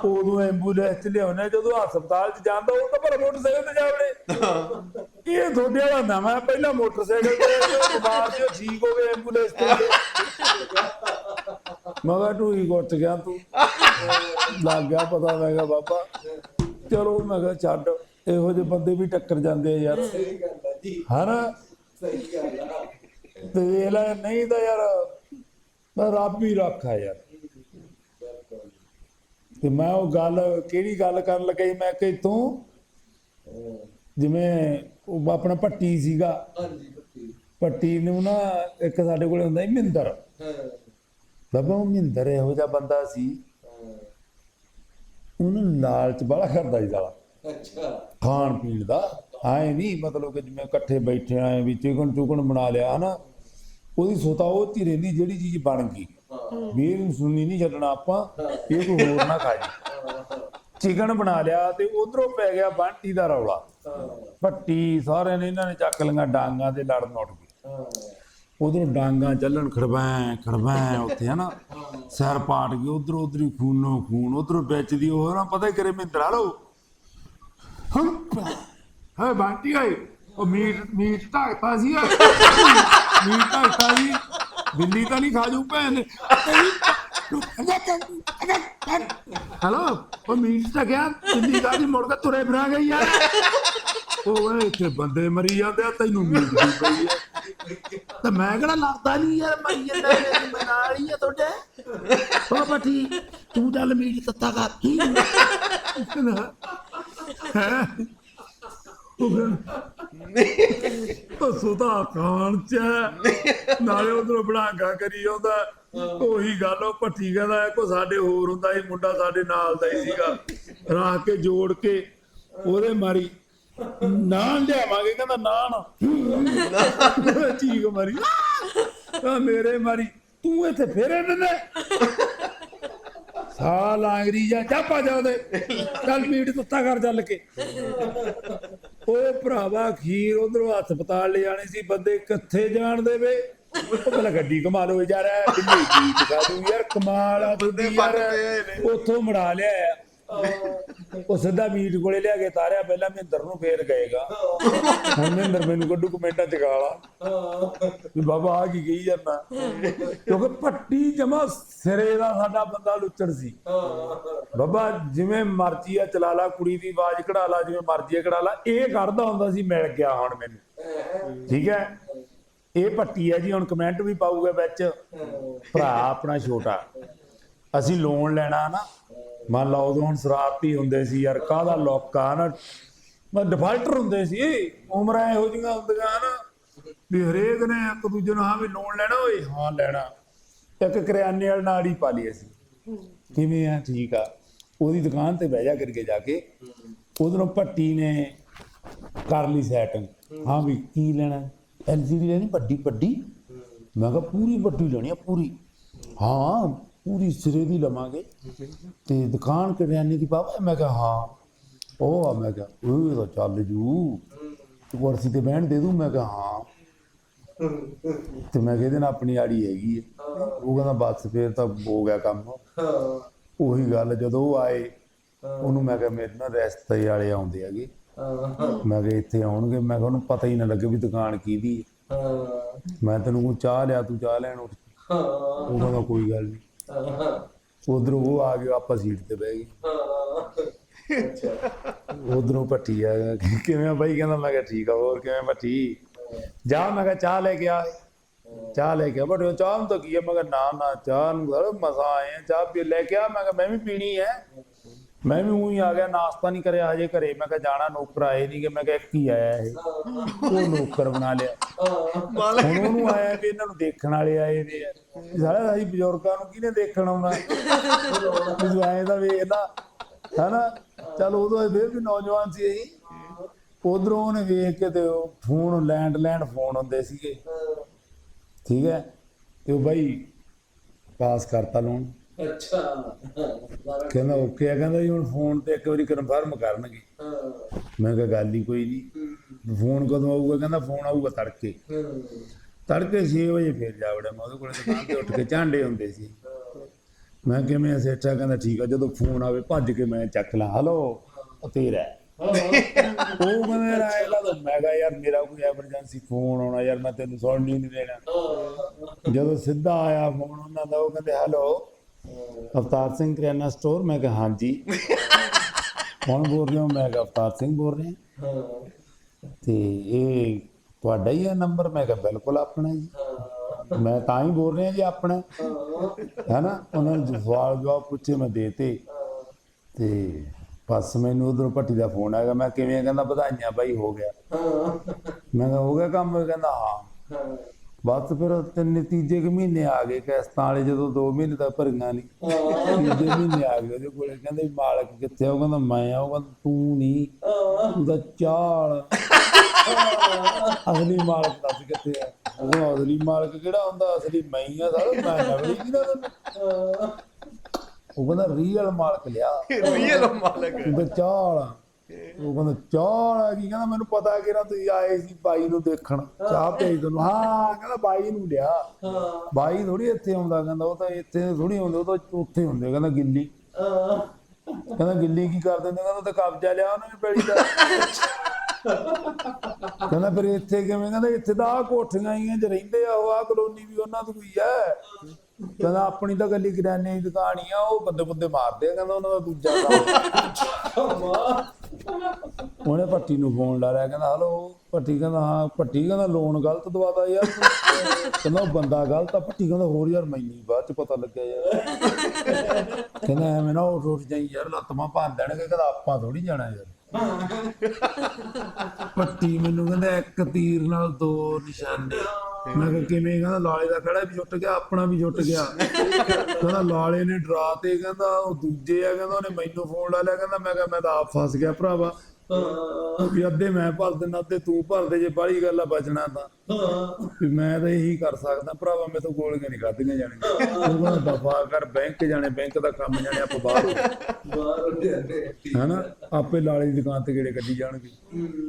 ਉਦੋਂ ਐਂਬੂਲੈਂਸ 'ਚ ਲਿਆਉਂਦੇ ਜਦੋਂ ਹਸਪਤਾਲ 'ਚ ਜਾਂਦਾ ਉਹ ਤਾਂ ਪਰ ਮੋਟਰਸਾਈਕਲ ਤੇ ਜਾਵੜੇ। ਇਹ ਤੁਹਾਡੇ ਵਾਲਾ ਨਵਾਂ ਹੈ, ਪਹਿਲਾਂ ਮੋਟਰਸਾਈਕਲ ਤੇ ਬਿਮਾਰ ਸੀ ਠੀਕ ਹੋ ਗਏ ਐਂਬੂਲੈਂਸ ਤੇ। ਗਏ। ਮੈਂ ਕਿਹਾ ਢੂਈ ਗੁੱਟ ਗਿਆ ਤੂੰ। ਲੱਗ ਗਿਆ ਪਤਾ ਮੈਂ ਕਿਹਾ ਬਾਬਾ। ਚਲੋ ਮੈਂ ਕਿਹਾ ਛੱਡ। ਇਹੋ ਜਿਹੇ ਬੰਦੇ ਵੀ ਟੱਕਰ ਜਾਂਦੇ ਆ ਯਾਰ। ਹਨਾ? ਸਹੀ ਗੱਲ ਆ। ਤੇ ਵੇਖ ਲੈ ਨਹੀਂ ਤਾਂ ਯਾਰ ਮੈਂ ਰੱਬ ਹੀ ਰੱਖਾ ਯਾਰ। ਤੇ ਮੈਂ ਉਹ ਗੱਲ ਕਿਹੜੀ ਗੱਲ ਕਰਨ ਲੱਗਾ ਮੈਂ ਕਿ ਤੂੰ ਜਿਵੇਂ ਉਹ ਆਪਣਾ ਪੱਟੀ ਸੀਗਾ। ਹਾਂਜੀ ਪੱਟੀ ਨੂੰ ਨਾ ਇੱਕ ਸਾਡੇ ਕੋਲੇ ਹੁੰਦਾ ਸੀ ਹਾਂ। ਬਾਬਾ ਉਹ ਮਹਿੰਦਰ ਇਹੋ ਜਿਹਾ ਬੰਦਾ ਸੀ। ਉਹਨੂੰ ਲਾਲਚ ਬੜਾ ਕਰਦਾ ਸੀ ਸਾਲਾ। ਅੱਛਾ। ਖਾਣ ਪੀਣ ਦਾ। ਆਏ ਨਹੀਂ ਮਤਲਬ ਕਿ ਜਿਵੇਂ ਇਕੱਠੇ ਬੈਠੇ ਆਏ ਵੀ ਚਿਕਨ ਚੁਕਨ ਬਣਾ ਲਿਆ ਹਨਾ? ਉਹਦੀ ਸੋਤਾ ਉਹ ਹੀ ਰਹਿੰਦੀ ਜਿਹੜੀ ਚੀਜ਼ ਬਣ ਗਈ। ਵੀ ਇਹਨੂੰ ਸੁਣਨੀ ਨਹੀਂ ਛੱਡਣਾ ਆਪਾਂ ਇਹ ਕੋਈ ਹੋਰ ਨਾ ਖਾ ਜੀ ਚਿਕਨ ਬਣਾ ਲਿਆ ਤੇ ਉਧਰੋਂ ਪੈ ਗਿਆ ਬੰਟੀ ਦਾ ਰੌਲਾ। ਪੱਟੀ ਸਾਰਿਆਂ ਨੇ ਇਹਨਾਂ ਨੇ ਚੱਕ ਲਈਆਂ ਡਾਂਗਾਂ ਦੇ ਲੜਨ ਉੱਠ ਗਏ। ਉਧਰੋਂ ਡਾਂਗਾਂ ਚੱਲਣ ਖੜਬੈਂ ਖੜਬੈਂ ਉੱਥੇ ਹਨਾ? ਸਿਰ ਪਾਟ ਗਏ ਉਧਰੋਂ ਉਧਰੀ ਖੂਨੋ ਖੂਨ ਉਧਰੋਂ ਵਿੱਚ ਦੀ ਉਹ ਨਾ ਪਤਾ ਹੀ ਕਰੇ ਮਿੰਦਰਾ ਲੋ ਹਾਂ ਬਾਂਟੀ ਆਈ ਉਹ ਮੀਟ ਮੀਟ ਢਾਕਤਾ ਸੀ ਮੀਟ ਢਾਕਤਾ ਸੀ। ਬਿੱਲੀ ਤਾਂ ਨਹੀਂ ਖਾ ਜੂ ਭੈਣ। ਨੇ ਹਲੋ, ਉਹ ਮੀਟ ਤਾਂ ਗਿਆ। ਬਿੱਲੀ ਦਾ ਦੀ ਮੁੜ ਕੇ ਤੁਰੇ ਫਿਰਾਂ ਗਈ ਯਾਰ। ਉਹ ਵੇ ਇੱਥੇ ਬੰਦੇ ਮਰੀ ਜਾਂਦੇ ਆ, ਤੈਨੂੰ ਮੀਟ ਦੀ ਪਈ ਆ। ਤੇ ਮੈਂ ਕਿਹੜਾ ਲੱਗਦਾ ਨਹੀਂ ਯਾਰ, ਮਰੀ ਜਾਂਦਾ ਮੇਰੀ ਮਨਾਲ ਹੀ ਆ ਤੁਹਾਡੇ। ਉਹ ਪੱਠੀ ਤੂੰ ਚੱਲ ਮੀਟ ਤੱਤਾ ਕਰ ਹੈ? ਉਹ ਫਿਰ ਖਾਨ ਚ ਨਾਲੇ ਉਧਰੋਂ ਬੜਾਂਗਾ ਕਰੀ ਆਉਂਦਾ। ਉਹੀ ਗੱਲ, ਉਹ ਭੱਠੀ ਕਹਿੰਦਾ ਕੋ ਸਾਡੇ ਹੋਰ ਹੁੰਦਾ ਸੀ, ਮੁੰਡਾ ਸਾਡੇ ਨਾਲ ਦਾ ਹੀ ਸੀਗਾ। ਰਾਖ ਕੇ ਜੋੜ ਕੇ ਉਹਦੇ ਮਾਰੀ, ਨਾਨ ਲਿਆਵਾਂਗੇ, ਕਹਿੰਦਾ ਨਾਨ। ਚੀਕ ਮਾਰੀ ਆ ਮੇਰੇ ਮਾਰੀ, ਤੂੰ ਇੱਥੇ ਫੇਰੇ ਦਿੰਦਾ ਸਾਲ ਆਂਗਰੀ ਜਾ ਚਾਪਾ ਜਾ ਉਹਦੇ। ਚੱਲ ਮੀਟ ਤੁੱਤਾ ਕਰ ਚੱਲ ਕੇ। ਉਹ ਭਰਾਵਾ ਖੀਰ ਉਧਰੋਂ ਹਸਪਤਾਲ ਲੈ ਜਾਣੇ ਸੀ ਬੰਦੇ ਕਿੱਥੇ ਜਾਣ ਦੇਵੇ? ਉਹ ਪਹਿਲਾਂ ਗੱਡੀ ਕਮਾ ਲੋ ਯਾਰ ਦਿੱਲੀ ਕੀ ਦਿਖਾ ਦੂੰ ਯਾਰ ਕਮਾਲ ਆ ਬੰਦੇ। ਉੱਥੋਂ ਮੜਾ ਲਿਆ ਉਹ ਸਿੱਧਾ ਮੀਟ ਕੋਲੇ ਲਿਆ ਕੇ ਤਾਰਿਆ, ਪਹਿਲਾਂ ਮਹਿੰਦਰ ਨੂੰ ਫੇਰ ਗਏਗਾ ਹੁਣ ਮਹਿੰਦਰ ਮੈਨੂੰ ਕੱਢੂ ਕਮੈਂਟਾਂ ਚ ਗਾਲਾ। ਵੀ ਬਾਬਾ ਆ ਕੀ ਕਹੀ ਜਾਂਦਾ? ਕਿਉਂਕਿ ਪੱਟੀ ਜਮਾ ਸਿਰੇ ਦਾ ਸਾਡਾ ਬੰਦਾ ਲੁੱਚੜ ਸੀ। ਬਾਬਾ, ਜਿਵੇਂ ਮਰਜ਼ੀ ਆ, ਚਲਾ ਲਾ, ਕੁੜੀ ਦੀ ਆਵਾਜ਼ ਕਢਾ ਲਾ, ਜਿਵੇਂ ਮਰਜ਼ੀ ਆ, ਕਢਾ ਲਾ। ਇਹ ਕਰਦਾ ਹੁੰਦਾ ਸੀ, ਮਿਲ ਗਿਆ ਹੁਣ ਮੈਨੂੰ। ਠੀਕ ਹੈ? ਇਹ ਪੱਟੀ ਹੈ ਜੀ, ਹੁਣ ਕਮੈਂਟ ਵੀ ਪਾਊਗਾ ਵਿੱਚ। ਭਰਾ ਆਪਣਾ ਛੋਟਾ। ਅਸੀਂ ਲੋਨ ਲੈਣਾ ਨਾ ਮੰਨ ਲਓ ਉਦੋਂ ਹੁਣ ਸ਼ਰਾਰਤੀ ਹੁੰਦੇ ਸੀ ਯਾਰ, ਕਾਹਦਾ ਲੋਕਾ ਨਾ ਮੈਂ ਡਿਫਾਲਟਰ ਹੁੰਦੇ ਸੀ। ਉਮਰਾਂ ਇਹੋ ਜਿਹੀਆਂ ਹੁੰਦੀਆਂ ਨਾ ਵੀ ਹਰੇਕ ਨੇ ਇੱਕ ਦੂਜੇ ਨੂੰ ਹਾਂ ਵੀ ਲੋਨ ਲੈਣਾ, ਓਏ ਹਾਂ ਲੈਣਾ। ਇੱਕ ਕਰਿਆਨੇ ਵਾਲ ਨਾਲ ਹੀ ਪਾ ਲਈ ਅਸੀਂ। ਕਿਵੇਂ ਆ? ਠੀਕ ਆ। ਉਹਦੀ ਦੁਕਾਨ ਤੇ ਬਹਿ ਜਾ ਕਰਕੇ ਜਾ ਕੇ। ਉਧਰੋਂ ਭੱਟੀ ਨੇ ਕਰ ਲਈ ਸੈਟਿੰਗ ਹਾਂ ਵੀ ਕੀ ਲੈਣਾ? ਐਲਸੀਡੀ ਲੈਣੀ ਵੱਡੀ ਵੱਡੀ ਮੈਂ ਕਿਹਾ ਪੂਰੀ ਵੱਡੀ ਲੈਣੀ ਆ, ਪੂਰੀ। ਹਾਂ ਪੂਰੀ ਸਿਰੇ ਦੀ ਲਵਾਂਗੇ। ਤੇ ਦੁਕਾਨ ਕਰਿਆਨੇ ਦੀ ਪਾਵਾ ਮੈਂ ਕਿਹਾ ਹਾਂ। ਉਹ ਆ ਮੈਂ ਕਿਹਾ ਉਹ ਤਾਂ ਚੱਲ ਜੂ। ਤੂੰ ਕੁਰਸੀ ਤੇ ਬਹਿਣ ਦੇ ਦੂੰ ਮੈਂ ਕਿਹਾ ਹਾਂ। ਤੇ ਮੈਂ ਕਿਹਾ ਇਹਦੇ ਨਾਲ ਆਪਣੀ ਆੜੀ ਹੈਗੀ ਹੈ ਉਹ ਕਹਿੰਦਾ ਬਸ ਫੇਰ ਤਾਂ ਹੋ ਗਿਆ ਕੰਮ। ਉਹੀ ਗੱਲ ਜਦੋਂ ਉਹ ਆਏ ਉਹਨੂੰ ਮੈਂ ਕਿਹਾ ਮੇਰੇ ਨਾਲ ਰਸਤੇ ਵਾਲੇ ਆਉਂਦੇ ਹੈਗੇ। ਮੈਂ ਕਿਹਾ ਇੱਥੇ ਆਉਣਗੇ। ਮੈਂ ਕਿਹਾ ਉਹਨੂੰ ਪਤਾ ਹੀ ਨਾ ਲੱਗੇ ਵੀ ਦੁਕਾਨ ਕਿਹਦੀ ਹੈ ਮੈਂ ਤੈਨੂੰ ਚਾਹ ਲਿਆ ਤੂੰ ਚਾਹ ਲੈਣ ਉੱਠ। ਉਹ ਕਹਿੰਦਾ ਕੋਈ ਗੱਲ ਨਹੀਂ ਉਧਰੋਂ ਉਹ ਆ ਗਿਆ ਆਪਾਂ ਸੀਟ ਤੇ ਬਹਿ ਗਏ। ਉਧਰੋਂ ਭੱਟੀ ਆ ਗਿਆ। ਕਿ ਕਿਵੇਂ ਆ ਬਾਈ? ਕਹਿੰਦਾ ਮੈਂ ਕਿਹਾ ਠੀਕ ਆ ਹੋਰ ਕਿਵੇਂ ਭੱਟੀ? ਜਾ ਮੈਂ ਕਿਹਾ ਚਾਹ ਲੈ ਕੇ ਆ। ਚਾਹ ਲੈ ਕੇ ਆ। ਬਟੋ ਚਾਹ ਨੂੰ ਤਾਂ ਕੀ ਹੈ ਮੈਂ ਕਿਹਾ ਨਾ ਨਾ ਚਾਹ ਨੂੰ ਮਸਾ ਆਏ ਚਾਹ ਪੀ ਲੈ ਕੇ ਆ। ਮੈਂ ਕਿਹਾ ਮੈਂ ਵੀ ਪੀਣੀ ਹੈ ਮੈਂ ਵੀ ਉਹੀ ਆ ਗਿਆ ਨਾਸ਼ਤਾ ਨਹੀਂ ਕਰਿਆ ਹਜੇ ਘਰੇ। ਮੈਂ ਕਿਹਾ ਜਾਣਾ ਨੌਕਰ ਆਏ ਨਹੀਂ ਕਿ ਮੈਂ ਕਿਹਾ ਹੀ ਆਇਆ ਇਹ। ਉਹ ਨੌਕਰ ਬਣਾ ਲਿਆ। ਹੁਣ ਉਹਨੂੰ ਆਇਆ ਵੀ ਇਹਨਾਂ ਨੂੰ ਦੇਖਣ ਵਾਲੇ ਆਏ ਨੇ। ਸਾਰਾ ਅਸੀਂ ਬਜ਼ੁਰਗਾਂ ਨੂੰ ਕਿਹਨੇ ਦੇਖਣ ਆਉਣਾ ਤੂੰ ਆਏ ਤਾਂ ਵੇਖ ਲਾ। ਹਨਾ? ਚਲ ਉਦੋਂ ਫਿਰ ਵੀ ਨੌਜਵਾਨ ਸੀ ਅਸੀਂ। ਉਧਰੋਂ ਉਹਨੇ ਵੇਖ ਕੇ ਤੇ ਉਹ ਫੋਨ ਲੈਂਡ ਲੈਂਡ ਫੋਨ ਹੁੰਦੇ ਸੀਗੇ। ਠੀਕ ਹੈ? ਤੇ ਉਹ ਬਾਈ ਪਾਸ ਕਰਤਾ ਲੋਨ ਅੱਛਾ। ਕਹਿੰਦਾ ਓਕੇ ਆ ਕਹਿੰਦਾ ਜੀ ਹੁਣ ਫੋਨ ਤੇ ਇੱਕ ਵਾਰੀ ਕਨਫਰਮ ਕਰਨਗੇ। ਮੈਂ ਕਿਹਾ ਗੱਲ ਹੀ ਕੋਈ ਨਹੀਂ। ਫੋਨ ਕਦੋਂ ਆਊਗਾ? ਕਹਿੰਦਾ ਫੋਨ ਆਊਗਾ ਤੜਕੇ। ਤੜਕੇ 6 ਵਜੇ ਫੇਰ ਜਾ ਵੜਿਆ ਮੈਂ ਉਹਦੇ ਕੋਲੇ ਦੁਕਾਨ ਤੇ ਉੱਠ ਕੇ ਝਾਂਡੇ ਹੁੰਦੇ ਸੀ। ਮੈਂ ਕਿਵੇਂ ਸੇਠਾ ਕਹਿੰਦਾ ਠੀਕ ਆ ਜਦੋਂ ਫੋਨ ਆਵੇ ਭੱਜ ਕੇ ਮੈਂ ਚੱਕ ਲਾਂ। ਹਲੋ ਉਹ ਤੇਰਾ। ਉਹ ਕਹਿੰਦਾ ਰਾਇ ਲਾ ਮੈਂ ਕਿਹਾ ਯਾਰ ਮੇਰਾ ਕੋਈ ਐਮਰਜੈਂਸੀ ਫੋਨ ਆਉਣਾ ਯਾਰ ਮੈਂ ਤੈਨੂੰ ਸੁਣਨ ਹੀ ਨਹੀਂ ਦੇਣਾ। ਜਦੋਂ ਸਿੱਧਾ ਆਇਆ ਫੋਨ ਉਹਨਾਂ ਦਾ ਉਹ ਕਹਿੰਦੇ ਹੈਲੋ ਅਵਤਾਰ ਸਿੰਘ ਕਰਿਆਨਾ ਸਟੋਰ, ਮੈਂ ਕਿਹਾ, ਹਾਂਜੀ। ਕੌਣ ਬੋਲ ਰਹੇ? ਹੋ ਮੈਂ ਕਿਹਾ, ਅਵਤਾਰ ਸਿੰਘ ਬੋਲ ਰਹੇ। ਹਾਂ ਤੇ ਇਹ ਤੁਹਾਡਾ ਹੀ ਹੈ ਨੰਬਰ? ਮੈਂ ਕਿਹਾ, ਬਿਲਕੁਲ ਆਪਣਾ ਜੀ ਮੈਂ ਤਾਂ ਹੀ ਬੋਲ ਰਿਹਾ ਜੀ ਆਪਣਾ। ਹੈ ਨਾ ਉਹਨਾਂ ਨੇ ਸਵਾਲ ਜਵਾਬ ਪੁੱਛੇ, ਮੈਂ ਦੇਤੇ। ਤੇ ਬਸ ਮੈਨੂੰ ਉਧਰੋਂ ਭੱਟੀ ਦਾ ਫੋਨ ਆਇਆ, ਮੈਂ ਕਿਵੇਂ? ਕਹਿੰਦਾ, ਵਧਾਈਆਂ ਬਾਈ, ਹੋ ਗਿਆ। ਮੈਂ ਕਿਹਾ, ਹੋ ਗਿਆ ਕੰਮ? ਕਹਿੰਦਾ, ਹਾਂ। ਬਸ ਫਿਰ ਤਿੰਨ ਤੀਜੇ ਕੁ ਮਹੀਨੇ ਆ ਗਏ ਕਿਸ਼ਤਾਂ ਵਾਲੇ ਜਦੋਂ 2 ਮਹੀਨੇ ਤੱਕ ਭਰੀਆਂ ਨਹੀਂ ਤੀਜੇ ਮਹੀਨੇ ਆ ਗਏ ਉਹਦੇ ਕੋਲੇ ਕਹਿੰਦੇ ਮਾਲਕ ਕਿੱਥੇ ਉਹ ਕਹਿੰਦਾ ਮੈਂ ਆ ਉਹ ਕਹਿੰਦਾ ਤੂੰ ਨਹੀਂ ਤੂੰ ਤਾਂ ਚਾਲ। ਅਸਲੀ ਮਾਲਕ ਦੱਸ ਕਿੱਥੇ ਆ? ਉਹ ਅਸਲੀ ਮਾਲਕ ਕਿਹੜਾ ਹੁੰਦਾ? ਅਸਲੀ ਮੈਂ ਹੀ ਆ ਸਾਰਾ ਮੈਂ ਨਵਲੀ ਕਿਹਦਾ ਤੈਨੂੰ। ਉਹ ਕਹਿੰਦਾ ਰੀਅਲ ਮਾਲਕ ਲਿਆ। ਰੀਅਲ ਮਾਲਕ। ਤੂੰ ਤਾਂ ਚਾਲ ਆ। ਉਹ ਕਹਿੰਦਾ ਚਾਲ ਆ ਕੀ? ਕਹਿੰਦਾ ਮੈਨੂੰ ਪਤਾ ਕਿ ਨਾ ਤੁਸੀਂ ਆਏ ਸੀ ਬਾਈ ਨੂੰ ਦੇਖਣ ਚਾਹ ਭੇਜ ਤੈਨੂੰ ਹਾਂ ਕਹਿੰਦਾ ਬਾਈ ਨੂੰ ਲਿਆ। ਬਾਈ ਥੋੜੀ ਇੱਥੇ ਆਉਂਦਾ ਕਹਿੰਦਾ ਉਹ ਤਾਂ ਇੱਥੇ ਥੋੜੀ ਆਉਂਦੇ ਉਹ ਤਾਂ ਉੱਥੇ ਹੁੰਦੇ ਕਹਿੰਦਾ ਗਿੱਲੀ। ਕਹਿੰਦਾ ਗਿੱਲੀ ਕੀ ਕਰ ਦਿੰਦੇ? ਕਹਿੰਦਾ ਤਾਂ ਕਬਜ਼ਾ ਲਿਆ ਉਹਨਾਂ ਨੇ ਪੈੜੀ ਦਾ। ਕਹਿੰਦਾ ਫਿਰ ਇੱਥੇ ਕਿਵੇਂ? ਕਹਿੰਦਾ ਇੱਥੇ ਤਾਂ ਆ ਕੋਠੀਆਂ ਹੀ ਆ ਜੇ ਰਹਿੰਦੇ ਆ ਉਹ ਆ ਕਲੋਨੀ ਵੀ ਉਹਨਾਂ ਦੀ ਹੀ। ਆ ਕਹਿੰਦਾ ਆਪਣੀ ਤਾਂ ਗੱਲੀ ਕਿਰਾਨੇ ਦੀ ਦੁਕਾਨ ਹੀ ਆ, ਉਹ ਬੰਦੇ ਬੰਦੇ ਮਾਰਦੇ ਆ, ਕਹਿੰਦਾ ਉਹਨਾਂ ਦਾ ਦੂਜਾ ਕੰਮ। ਉਹਨੇ ਭੱਟੀ ਨੂੰ ਫੋਨ ਲਾ ਲਿਆ, ਕਹਿੰਦਾ, ਹਲੋ। ਭੱਟੀ ਕਹਿੰਦਾ, ਹਾਂ। ਭੱਟੀ ਕਹਿੰਦਾ ਲੋਨ ਗਲਤ ਦਵਾਦਾ ਯਾਰ। ਕਹਿੰਦਾ, ਉਹ ਬੰਦਾ ਗਲਤ ਆ। ਭੱਟੀ ਕਹਿੰਦਾ, ਹੋਰ ਯਾਰ, ਮੈਨੂੰ ਬਾਅਦ ਚ ਪਤਾ ਲੱਗਿਆ ਯਾਰ। ਕਹਿੰਦਾ, ਐਵੇਂ ਨਾ ਉੱਠ ਉੱਠ ਜਾਈ ਯਾਰ, ਲੱਤਾਂ ਭੰਨ ਦੇਣਗੇ, ਕਹਿੰਦਾ, ਆਪਾਂ ਥੋੜੀ ਜਾਣਾ ਯਾਰ। ਪੱਟੀ ਮੈਨੂੰ ਕਹਿੰਦਾ ਇੱਕ ਤੀਰ ਨਾਲ ਦੋ ਨਿਸ਼ਾਨੇ। ਮੈਂ ਕਿਹਾ, ਕਿਵੇਂ? ਕਹਿੰਦਾ, ਲਾਲੇ ਦਾ ਖੜਾ ਵੀ ਛੁੱਟ ਗਿਆ, ਆਪਣਾ ਵੀ ਛੁੱਟ ਗਿਆ। ਕਹਿੰਦਾ, ਲਾਲੇ ਨੇ ਡਰਾ ਤੇ, ਕਹਿੰਦਾ, ਉਹ ਦੂਜੇ ਆ, ਕਹਿੰਦਾ, ਉਹਨੇ ਮੈਨੂੰ ਫੋਨ ਲਾ ਲਿਆ, ਕਹਿੰਦਾ, ਮੈਂ ਕਿਹਾ, ਮੈਂ ਤਾਂ ਆਪ ਫਸ ਗਿਆ ਭਰਾਵਾ। ਵੀ ਅੱਧੇ ਮੈਂ ਭਰ ਦਿੰਦਾ ਤੇ ਤੂੰ ਭਰ ਦੇ ਜੇ ਬਾਹਲੀ ਗੱਲ ਆ ਬਚਣਾ ਤਾਂ। ਹਾਂ। ਵੀ ਮੈਂ ਤਾਂ ਇਹੀ ਕਰ ਸਕਦਾ ਭਰਾਵਾ ਮੇਰੇ ਤੋਂ ਗੋਲੀਆਂ ਨਹੀਂ ਖਾਧੀਆਂ ਕਹਿੰਦਾ ਦਫਾ ਕਰ ਬੈਂਕ ਜਾਣੇ ਬੈਂਕ ਦਾ ਕੰਮ ਜਾਣੇ ਆਪਾਂ ਬਾਹਰ ਬਾਹਰ ਹੈਨਾ? ਆਪੇ ਲਾਲੇ ਦੁਕਾਨ ਤੇ ਕਿਹੜੇ ਕੱਢੀ ਜਾਣਗੇ।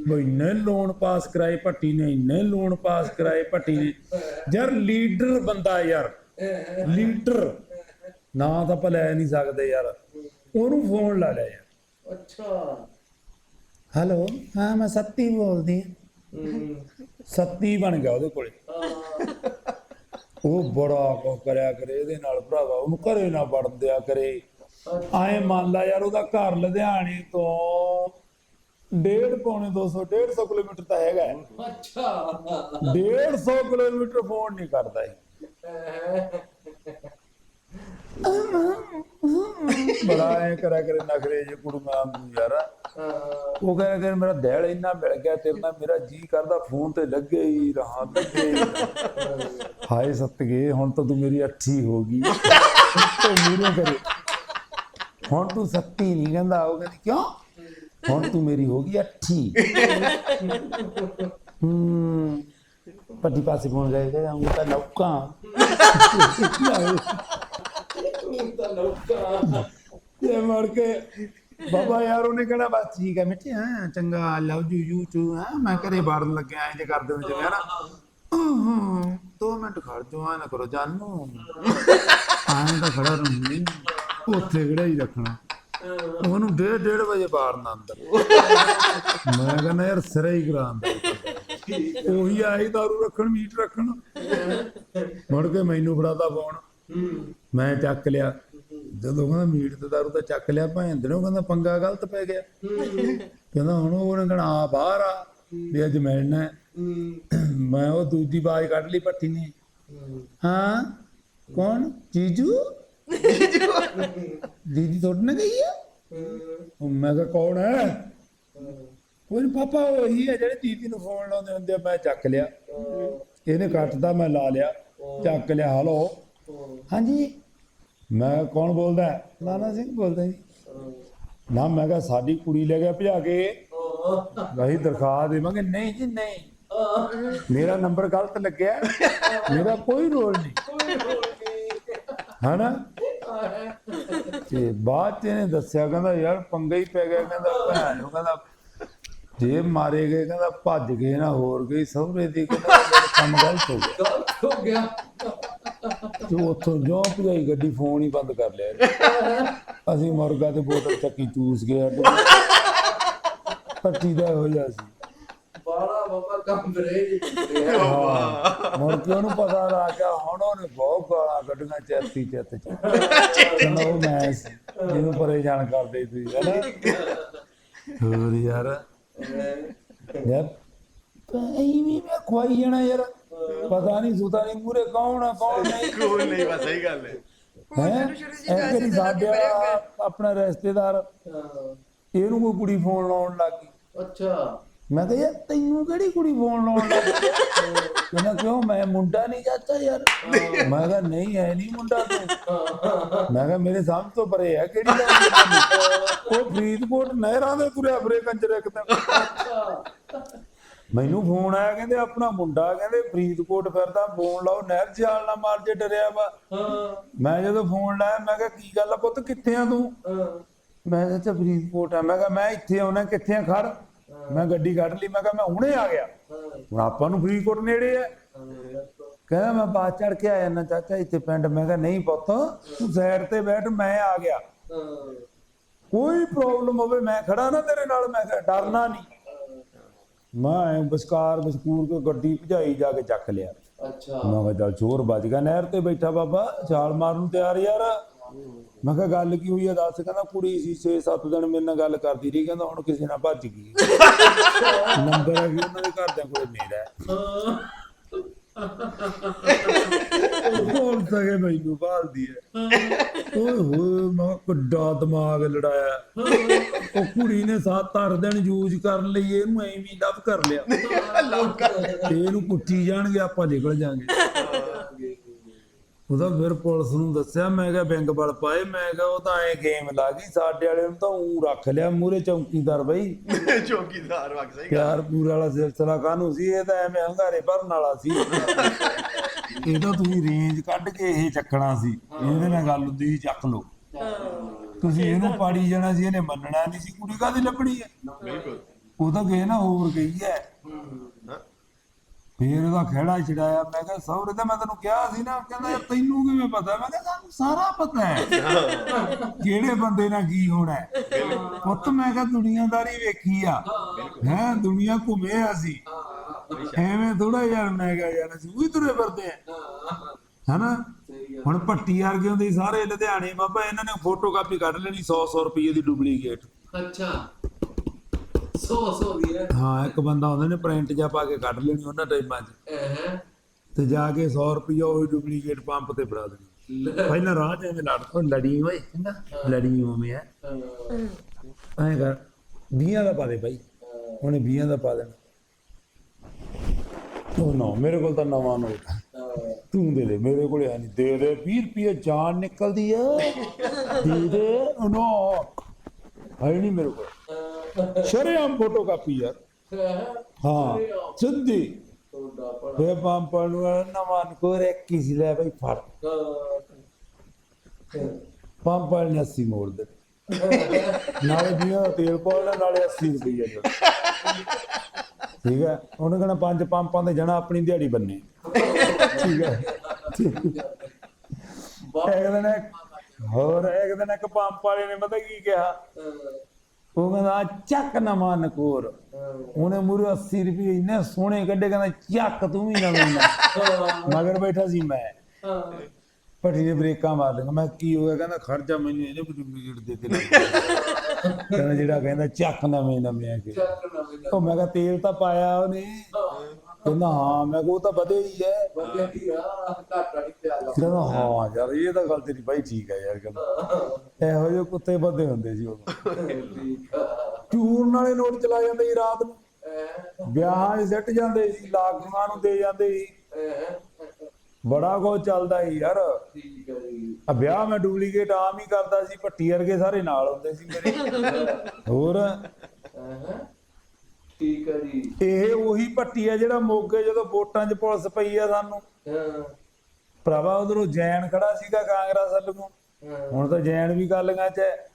ਬਈ ਇੰਨੇ ਲੋਨ ਪਾਸ ਕਰਾਏ ਭੱਟੀ ਨੇ ਇੰਨੇ ਲੋਨ ਪਾਸ ਕਰਾਏ ਭੱਟੀ ਨੇ। ਯਾਰ ਲੀਡਰ ਬੰਦਾ ਯਾਰ। ਲੀਡਰ। ਨਾ ਤਾਂ ਆਪਾਂ ਲੈ ਨਹੀਂ ਸਕਦੇ ਯਾਰ। ਉਹਨੂੰ ਫੋਨ ਲਾ ਲਿਆ ਯਾਰ। ਅੱਛਾ। ਹੈਲੋ ਹਾਂ ਮੈਂ ਸੱਤੀ ਬੋਲਦੀ ਹਾਂ। ਹੂੰ ਸੱਤੀ ਬਣ ਗਿਆ ਉਹਦੇ ਕੋਲੇ। ਹਾਂ ਉਹ ਬੜਾ ਕੋ ਕਰਿਆ ਕਰੇ ਇਹਦੇ ਨਾਲ ਭਰਾਵਾ ਉਹਨੂੰ ਘਰੇ ਨਾ ਵੜਨ ਦਿਆ ਕਰੇ। ਆਏ ਮੰਨ ਲਾ ਯਾਰ ਉਹਦਾ ਘਰ ਲੁਧਿਆਣੇ ਤੋਂ ਡੇਢ ਪੌਣੇ 200 150 ਕਿਲੋਮੀਟਰ ਤਾਂ ਹੈਗਾ। ਹੈ। ਅੱਛਾ 150 ਕਿਲੋਮੀਟਰ ਫੋਨ ਨਹੀਂ ਕਰਦਾ ਇਹ। ਬੜਾ ਐ ਕਰਿਆ ਕਰੇ ਨਖਰੇ ਜੇ ਕੁੜੀਆਂ ਨੂੰ ਯਾਰ। ਉਹ ਕਹਿੰਦਾ ਕਿ ਮੇਰਾ ਦਿਲ ਇੰਨਾ ਮਿਲ ਗਿਆ, ਤੇਰੇ ਨਾਲ ਮੇਰਾ ਜੀ ਕਰਦਾ, ਫੋਨ ਤੇ ਲੱਗੇ ਹੀ ਰਹਾ, ਲੱਗੇ ਹੀ ਰਹਾਂ। ਹਾਏ ਸਤਗੇ ਹੁਣ ਤਾਂ ਤੂੰ ਮੇਰੀ ਅੱਠੀ ਹੋ ਗਈ। ਤੇ ਮੂਰੇ ਕਰੇ ਹੁਣ ਤੂੰ ਸੱਤੀ ਨਹੀਂ ਕਹਿੰਦਾ, ਉਹ ਕਹਿੰਦੀ ਕਿਉਂ? ਹੁਣ ਤੂੰ ਮੇਰੀ ਹੋ ਗਈ ਅੱਠੀ। ਹੂੰ। ਪੱਟੀ ਪਾਸੇ ਪਹੁੰਚ ਜਾਏਗਾ ਉਹ ਤਾਂ ਨੌਕਾ। ਤੂੰ ਤਾਂ ਲੋਕਾਂ ਤੇ ਮੁੜ ਕੇ ਬਾਬਾ ਯਾਰ ਉਹਨੇ ਕਹਿਣਾ, ਬਸ ਠੀਕ ਹੈ ਮਿੱਠੇ, ਹਾਂ, ਚੰਗਾ ਲਵ ਯੂ ਯੂ ਟੂ ਹਾਂ। ਮੈਂ ਘਰੇ ਬਾੜਨ ਲੱਗਿਆ ਇੰਜ ਕਰਦੇ ਹੁੰਦੇ ਜਿਵੇਂ ਨਾ ਹਾਂ ਦੋ ਮਿੰਟ ਖੜ ਜਾਓ, ਐਂ ਨਾ ਕਰੋ, ਜਾਨੂ। ਆਂ ਤਾਂ ਖੜਾ ਰਹੂੰ ਉੱਥੇ ਕਿਹੜਾ ਹੀ ਰੱਖਣਾ। ਉਹਨੂੰ ਡੇਢ ਡੇਢ ਵਜੇ ਬਾੜਨਾ ਅੰਦਰ। ਮੈਂ ਕਹਿੰਦਾ, ਯਾਰ, ਸਿਰੇ ਹੀ ਕਰਾਂਦਾ ਉਹੀ ਆਈ ਦਾਰੂ ਰੱਖਣ, ਮੀਟ ਰੱਖਣ। ਮੁੜ ਕੇ ਮੈਨੂੰ ਫੜਾਦਾ ਫੋਨ। ਮੈਂ ਚੱਕ ਲਿਆ। ਜਦੋਂ ਕਹਿੰਦਾ ਮੀਟ ਤੇ ਦਾਰੂ ਤਾਂ ਚੱਕ ਲਿਆ ਭੈਂਦਣੋਂ ਕਹਿੰਦਾ ਪੰਗਾ ਗਲਤ ਪੈ ਗਿਆ। ਕਹਿੰਦਾ ਹੁਣ ਉਹਨੇ ਕਹਣਾ ਆ ਬਾਹਰ ਆ, ਵੀ ਅੱਜ ਮਿਲਣਾ ਮੈਂ ਉਹ ਦੂਜੀ ਬਾਜ ਕੱਢ ਲਈ ਪੱਟੀ ਨੇ। ਹਾਂ, ਕੌਣ? ਜੀਜੂ? ਦੀਦੀ ਤੁਹਾਡੇ ਨਾਲ ਗਈ ਆ? ਮੈਂ ਕਿਹਾ, ਕੌਣ ਹੈ? ਕੋਈ ਨੀ, ਪਾਪਾ ਉਹੀ ਹੈ ਜਿਹੜੇ ਦੀਦੀ ਨੂੰ ਫੋਨ ਲਾਉਂਦੇ ਹੁੰਦੇ ਆ, ਮੈਂ ਚੱਕ ਲਿਆ। ਇਹਨੇ ਕੱਟਦਾ ਮੈਂ ਲਾ ਲਿਆ। ਚੱਕ ਲਿਆ, ਹਲੋ। ਹਾਂਜੀ। ਮੈਂ ਕੌਣ ਬੋਲਦਾ? ਨਾਨਾ ਸਿੰਘ ਬੋਲਦਾ ਜੀ। ਨਾ ਮੈਂ ਕਿਹਾ ਸਾਡੀ ਕੁੜੀ ਲੈ ਗਿਆ ਭਜਾ ਕੇ। ਵਹੀ ਦਰਖਾਸਤ ਦੇਵਾਂਗੇ ਨਹੀਂ ਜੀ ਨਹੀਂ। ਮੇਰਾ ਨੰਬਰ ਗਲਤ ਲੱਗਿਆ। ਮੇਰਾ ਕੋਈ ਰੋਲ ਨਹੀਂ। ਹਨਾ? ਤੇ ਬਾਅਦ ਚ ਇਹਨੇ ਦੱਸਿਆ ਕਹਿੰਦਾ ਯਾਰ ਪੰਗਾ ਹੀ ਪੈ ਗਿਆ। ਕਹਿੰਦਾ ਭੈਣ ਨੂੰ ਕਹਿੰਦਾ ਜੇ ਮਾਰੇ ਗਏ ਕਹਿੰਦਾ ਭੱਜ ਗਏ ਨਾ ਹੋਰ ਗਈ ਸਹੁਰੇ ਦੀ ਕਹਿੰਦਾ ਕੰਮ ਗਲਤ ਹੋ ਗਿਆ। ਗਲਤ ਹੋ ਗਿਆ। ਤੇ ਉੱਥੋਂ ਜੋ ਭਜਾਈ ਗੱਡੀ ਫੋਨ ਹੀ ਬੰਦ ਕਰ ਲਿਆ ਇਹਨੇ। ਅਸੀਂ ਮੁਰਗਾ ਤੇ ਬੋਤਲ ਚੱਕੀ ਚੂਸ ਅੱਡ ਪੱਟੀ ਦਾ ਹੋ ਜਾ ਸੀ। ਬਾਲਾ ਬਾਬਾ ਕੰਮ ਬਰੇ ਜੀ। ਹਾਂ ਮੁੜ ਕੇ ਉਹਨੂੰ ਪਤਾ ਲੱਗ ਗਿਆ ਹੁਣ ਉਹਨੇ ਬਹੁਤ ਗਾਲਾਂ ਕੱਢੀਆਂ ਚੈਤੀ ਚਿੱਤ ਚ। ਕਹਿੰਦਾ ਉਹ ਮੈਂ ਸੀ, ਜਿਹਨੂੰ ਪਰੇਸ਼ਾਨ ਕਰਦੇ ਸੀ ਹੈਨਾ ਹੋਰ ਯਾਰ। ਯਾਰ ਐਵੇਂ ਮੈਂ ਖਵਾਈ ਜਾਣਾ ਯਾਰ। ਪਤਾ ਨਹੀਂ ਸੁਤਾ ਨਹੀਂ ਮੂਰੇ ਕੌਣ ਆ ਕੌਣ ਨਹੀਂ? ਕੋਈ ਨਹੀਂ ਬਸ ਸਹੀ ਗੱਲ ਹੈ। ਹੈ? ਸ਼ੁਰੂ ਸ਼ੁਰੂ ਚ ਇਹ ਵੈਸੇ ਕਿਹੜੀ ਤਾਂ ਸਾਡੇ ਆਪਣਾ ਰਿਸ਼ਤੇਦਾਰ। ਇਹਨੂੰ ਕੋਈ ਕੁੜੀ ਫੋਨ ਲਾਉਣ ਲੱਗ ਗਈ। ਅੱਛਾ। ਮੈਂ ਕਿਹਾ ਯਾਰ ਤੈਨੂੰ ਕਿਹੜੀ ਕੁੜੀ ਫੋਨ ਲਾਉਣ ਲੱਗ ਗਈ? ਕਹਿੰਦਾ ਕਿਉਂ? ਮੈਂ ਮੁੰਡਾ ਨਹੀਂ ਚਾਚਾ ਯਾਰ। ਮੈਂ ਕਿਹਾ ਨਹੀਂ ਹੈ ਨਹੀਂ ਮੁੰਡਾ ਤੂੰ। ਮੈਂ ਕਿਹਾ ਮੇਰੇ ਸਾਹਮਣੇ ਤੋਂ ਪਰੇ ਹੈ ਕਿਹੜੀ? ਉਹ ਫਰੀਦਕੋਟ ਨਹਿਰਾਂ ਦੇ ਤੁਰਿਆ ਫਿਰੇ ਕੰਜਰ ਇੱਕ ਦਿਨ ਮੈਨੂੰ ਫੋਨ ਆਇਆ ਕਹਿੰਦੇ ਆਪਣਾ ਮੁੰਡਾ ਕਹਿੰਦੇ ਫਰੀਦਕੋਟ ਫਿਰਦਾ ਫੋਨ ਲਾਓ ਨਹਿਰ ਜਾਲ ਨਾ ਮਾਰ ਜੇ ਡਰਿਆ ਵਾ। ਮੈਂ ਜਦੋਂ ਫੋਨ ਲਾਇਆ ਮੈਂ ਕਿਹਾ ਕੀ ਗੱਲ ਆ ਪੁੱਤ ਕਿੱਥੇ ਆ ਤੂੰ? ਮੈਂ ਕਿਹਾ ਫਰੀਦਕੋਟ ਆ। ਮੈਂ ਕਿਹਾ ਮੈਂ ਇੱਥੇ ਆਉਣਾ ਕਿੱਥੇ ਆ? ਖੜ। ਮੈਂ ਗੱਡੀ ਕੱਢ ਲਈ ਮੈਂ ਕਿਹਾ ਮੈਂ ਹੁਣੇ ਆ ਗਿਆ। ਹੁਣ ਆਪਾਂ ਨੂੰ ਫਰੀਦਕੋਟ ਨੇੜੇ ਆ। ਕਹਿੰਦਾ ਮੈਂ ਬਾਅਦ ਚੜ ਕੇ ਆਇਆ ਨਾ ਚਾਚਾ ਇੱਥੇ ਪਿੰਡ। ਮੈਂ ਕਿਹਾ ਨਹੀਂ ਪੁੱਤ ਤੂੰ ਸਾਈਡ ਤੇ ਬੈਠ ਮੈਂ ਆ ਗਿਆ। ਕੋਈ ਪ੍ਰੋਬਲਮ ਹੋਵੇ ਮੈਂ ਖੜਾ ਨਾ ਤੇਰੇ ਨਾਲ ਮੈਂ ਕਿਹਾ ਡਰਨਾ ਨਹੀਂ। ਮੈਂ ਐਂ ਵਿਚਕਾਰ ਵਿਚਕੂਰ ਕੇ ਗੱਡੀ ਭਜਾਈ ਜਾ ਕੇ ਚੱਕ ਲਿਆ। ਅੱਛਾ। ਮੈਂ ਕਿਹਾ ਚੱਲ ਚੋਰ ਵੱਜ ਗਿਆ ਨਹਿਰ ਤੇ ਬੈਠਾ ਬਾਬਾ ਛਾਲ ਮਾਰਨ ਨੂੰ ਤਿਆਰ ਯਾਰ। ਮੈਂ ਕਿਹਾ ਗੱਲ ਕੀ ਹੋਈ ਆ ਦੱਸ ਕਹਿੰਦਾ ਕੁੜੀ ਸੀ 6-7 ਦਿਨ ਮੇਰੇ ਨਾਲ ਗੱਲ ਕਰਦੀ ਰਹੀ ਕਹਿੰਦਾ ਹੁਣ ਕਿਸੇ ਨਾਲ ਭੱਜ ਗਈ। ਨੰਬਰ ਹੈ ਉਹਨਾਂ ਦੇ ਘਰਦਿਆਂ ਕੋਲੇ ਮੇਰਾ। ਹੈ। ਉਹ ਬੋਲ ਸਕੇ ਮੈਨੂੰ ਭਾਲਦੀ ਹੈ। ਓਏ ਹੋਏ ਮੈਂ ਕਿੱਡਾ ਦਿਮਾਗ ਲੜਾਇਆ। ਉਹ ਕੁੜੀ ਨੇ 7-8 ਦਿਨ ਯੂਜ਼ ਕਰਨ ਲਈ ਇਹਨੂੰ ਐਵੇਂ ਲਵ ਕਰ ਲਿਆ। ਤੇ ਇਹਨੂੰ ਪੁੱਟੀ ਜਾਣਗੇ ਆਪਾਂ ਨਿਕਲ ਜਾਾਂਗੇ। ਉਹਦਾ ਫਿਰ ਪੁਲਿਸ ਨੂੰ ਦੱਸਿਆ ਮੈਂ ਕਿਹਾ ਬੈਂਕ ਬਲ ਪਾਏ ਮੈਂ ਕਿਹਾ ਉਹ ਤਾਂ ਐ ਗੇਮ ਲਾ ਗਈ ਸਾਡੇ ਵਾਲੇ ਨੂੰ ਤਾਂ ਉਹ ਰੱਖ ਲਿਆ ਮੂਰੇ ਚੌਕੀਦਾਰ ਬਈ। ਚੌਕੀਦਾਰ ਵਕ ਸਹੀ ਗੱਲ। ਪਿਆਰ ਪੂਰ ਵਾਲਾ ਸਿਲਸਿਲਾ ਕਾਹਨੂੰ ਸੀ ਇਹ ਤਾਂ ਐਵੇਂ ਹੰਗਾਰੇ ਭਰਨ ਵਾਲਾ ਸੀ। ਇਹ ਤਾਂ ਤੁਸੀਂ ਰੇਂਜ ਕੱਢ ਕੇ ਇਹ ਚੱਕਣਾ ਸੀ ਇਹਦੇ ਨਾਲ ਗੱਲ ਸੀ ਚੱਕ ਲਓ। ਤੁਸੀਂ ਇਹਨੂੰ ਪਾੜੀ ਜਾਣਾ ਸੀ ਇਹਨੇ ਮੰਨਣਾ ਨਹੀਂ ਸੀ ਕੁੜੀ ਕਾਹਦੀ ਲੱਭਣੀ ਹੈ? ਬਿਲਕੁਲ। ਉਹ ਤਾਂ ਗਏ ਨਾ ਹੋਰ ਗਈ ਹੈ। ਹਾਂ। ਫੇਰ ਉਹਦਾ ਖਹਿੜਾ ਛਡਾਇਆ। ਮੈਂ ਕਿਹਾ, ਸਹੁਰੇ ਤਾਂ ਮੈਂ ਤੈਨੂੰ ਕਿਹਾ ਸੀ ਨਾ, ਕਹਿੰਦਾ, ਯਾਰ, ਤੈਨੂੰ ਕਿਵੇਂ ਪਤਾ? ਮੈਂ ਕਿਹਾ, ਸਾਨੂੰ ਸਾਰਾ ਪਤਾ ਹੈ। ਕਿਹੜੇ ਬੰਦੇ ਨਾਲ ਕੀ ਹੋਣਾ ਹੈ? ਪੁੱਤ, ਮੈਂ ਕਿਹਾ, ਦੁਨੀਆਦਾਰੀ ਵੇਖੀ ਆ। ਹੈ, ਦੁਨੀਆ ਘੁੰਮੇ ਅਸੀਂ ਐਵੇਂ ਥੋੜਾ ਯਾਰ ਮੈਂ ਕਿਹਾ, ਯਾਰ, ਅਸੀਂ ਉਹੀ ਤੁਰੇ ਫਿਰਦੇ ਆ ਹਨਾ? ਹੁਣ ਭੱਟੀ ਵਰਗੇ ਹੁੰਦੇ ਸਾਰੇ ਲੁਧਿਆਣੇ, ਬਾਬਾ, ਇਹਨਾਂ ਨੇ ਫੋਟੋ ਕਾਪੀ ਕੱਢ ਲੈਣੀ 100 100 ਰੁਪਏ ਦੀ ਡੁਪਲੀਕੇਟ ਅੱਛਾ। ਸੋ ਸੋ ਦੀ ਹੈ। ਹਾਂ ਇੱਕ ਬੰਦਾ ਹੁੰਦਾ ਨੇ ਪ੍ਰਿੰਟ ਜਾ ਪਾ ਕੇ ਕੱਢ ਲੈਣੀ ਉਹਨਾਂ ਟਾਈਮਾਂ 'ਚ। ਤੇ ਜਾ ਕੇ 100 ਰੁਪਇਆ ਉਹੀ ਡੁਪਲੀਕੇਟ ਪੰਪ ਤੇ ਫੜਾ ਦੇਣੀ। ਪਹਿਲਾਂ ਰਾਹ 'ਚ ਐਵੇਂ ਲੜ ਉਹ ਲੜੀ ਓਏ ਕਹਿੰਦਾ ਲੜੀ ਉਵੇਂ ਐ। ਐਂ ਕਰ 20 ਦਾ ਪਾ ਦੇ ਭਾਈ। ਉਹਨੇ 20 ਦਾ ਪਾ ਦੇਣਾ। ਉਹ ਨਾ ਮੇਰੇ ਕੋਲ ਤਾਂ ਨਵਾਂ ਨੋਟ ਤੂੰ ਦੇ ਦੇ ਮੇਰੇ ਕੋਲ ਹੈ ਨਹੀਂ ਦੇ ਦੇ 20 ਰੁਪਏ ਜਾਨ ਨਿਕਲਦੀ ਆ ਦੇ ਦੇ ਉਹ ਨਾ। ਹੈ ਨਹੀਂ ਮੇਰੇ ਕੋਲ। ਯਾਰ। ਹਾਂ ਸਿੱਧੀ। ਤੁਹਾਡਾ ਪੜਾ ਵੇ ਪੰਪਾਂ ਨੂੰ ਨਵਾਂ ਕੋ ਰੇ ਕਿਸ ਲੈ ਬਈ ਫੜ। ਪੰਪਾਂ ਨੇ 80 ਮੋੜ ਦੇ। ਨਾਲੇ ਦੀਆਂ ਤੇਲ ਪਾਉਣਾ ਨਾਲੇ 80 ਰੁਪਏ ਠੀਕ ਹੈ ਉਹਨੇ ਕਹਣਾ ਪੰਜ ਪੰਪਾਂ ਦੇ ਜਣਾ ਆਪਣੀ ਦਿਹਾੜੀ ਬੰਨੇ। ਠੀਕ ਹੈ। ਇੱਕ ਦਿਨ ਹੋਰ ਇੱਕ ਦਿਨ ਇੱਕ ਪੰਪ ਵਾਲੇ ਨੇ ਪਤਾ ਕੀ ਕਿਹਾ? ਉਹ ਕਹਿੰਦਾ ਚੱਕ ਨਵਾਂ ਨਕੋਰ ਉਹਨੇ ਮੂਰੇ 80 ਰੁਪਏ ਇੰਨੇ ਸੋਹਣੇ ਕੱਢੇ ਕਹਿੰਦਾ ਚੱਕ ਤੂੰ ਵੀ ਨਵੇਂ ਨਾ ਮਗਰ ਬੈਠਾ ਸੀ ਮੈਂ। ਭੱਟੀ ਦੇ ਬ੍ਰੇਕਾਂ ਮਾਰ ਲਈਆਂ ਮੈਂ ਕੀ ਹੋ ਗਿਆ? ਕਹਿੰਦਾ ਖਰਚਾ ਮੈਨੂੰ ਇਹਨੇ ਡੁਪਲੀਕੇਟ ਦੇ ਕੇ ਕਹਿੰਦਾ ਜਿਹੜਾ ਕਹਿੰਦਾ ਚੱਕ ਨਵੇਂ ਨਵੇਂ ਆ ਕੇ। ਉਹ ਮੈਂ ਕਿਹਾ ਤੇਲ ਤਾਂ ਪਾਇਆ ਉਹਨੇ। ਕਹਿੰਦਾ ਹਾਂ ਮੈਂ ਕਿਹਾ ਉਹ ਤਾਂ ਵਧੇ ਹੀ ਹੈ ਕਹਿੰਦਾ ਹਾਂ ਯਾਰ ਇਹ ਤਾਂ ਗੱਲ ਤੇਰੀ ਬਾਈ ਠੀਕ ਹੈ ਯਾਰ ਕਹਿੰਦਾ। ਇਹੋ ਜਿਹੇ ਕੁੱਤੇ ਬੱਦੇ ਹੁੰਦੇ ਸੀ ਉਦੋਂ। ਚੂਰਨ ਵਾਲੇ ਨੋਟ ਚਲਾ ਜਾਂਦੇ ਸੀ ਰਾਤ ਨੂੰ। ਵਿਆਹਾਂ 'ਚ ਸਿੱਟ ਜਾਂਦੇ ਸੀ ਲਾਗਾਂ ਨੂੰ ਦੇ ਜਾਂਦੇ ਸੀ। ਬੜਾ ਕੁਝ ਚੱਲਦਾ ਸੀ ਯਾਰ। ਆ ਵਿਆਹ ਮੈਂ ਡੁਪਲੀਕੇਟ ਆਮ ਹੀ ਕਰਦਾ ਸੀ ਭੱਟੀ ਵਰਗੇ ਸਾਰੇ ਨਾਲ ਹੁੰਦੇ ਸੀ ਮੇਰੇ। ਹੋਰ? ਠੀਕ ਹੈ ਜੀ। ਇਹ ਉਹੀ ਭੱਟੀ ਆ ਜਿਹੜਾ ਮੋਗੇ ਜਦੋਂ ਵੋਟਾਂ 'ਚ ਪੁਲਿਸ ਪਈ ਆ ਸਾਨੂੰ। ਹਾਂ। ਭਰਾਵਾ ਉਧਰੋਂ ਜੈਨ ਖੜਾ ਸੀਗਾ ਕਾਂਗਰਸ ਵੱਲ ਹੁਣ ਤਾਂ ਜੈਨ ਵੀ ਗੱਲਾਂ 'ਚ ਹੈ।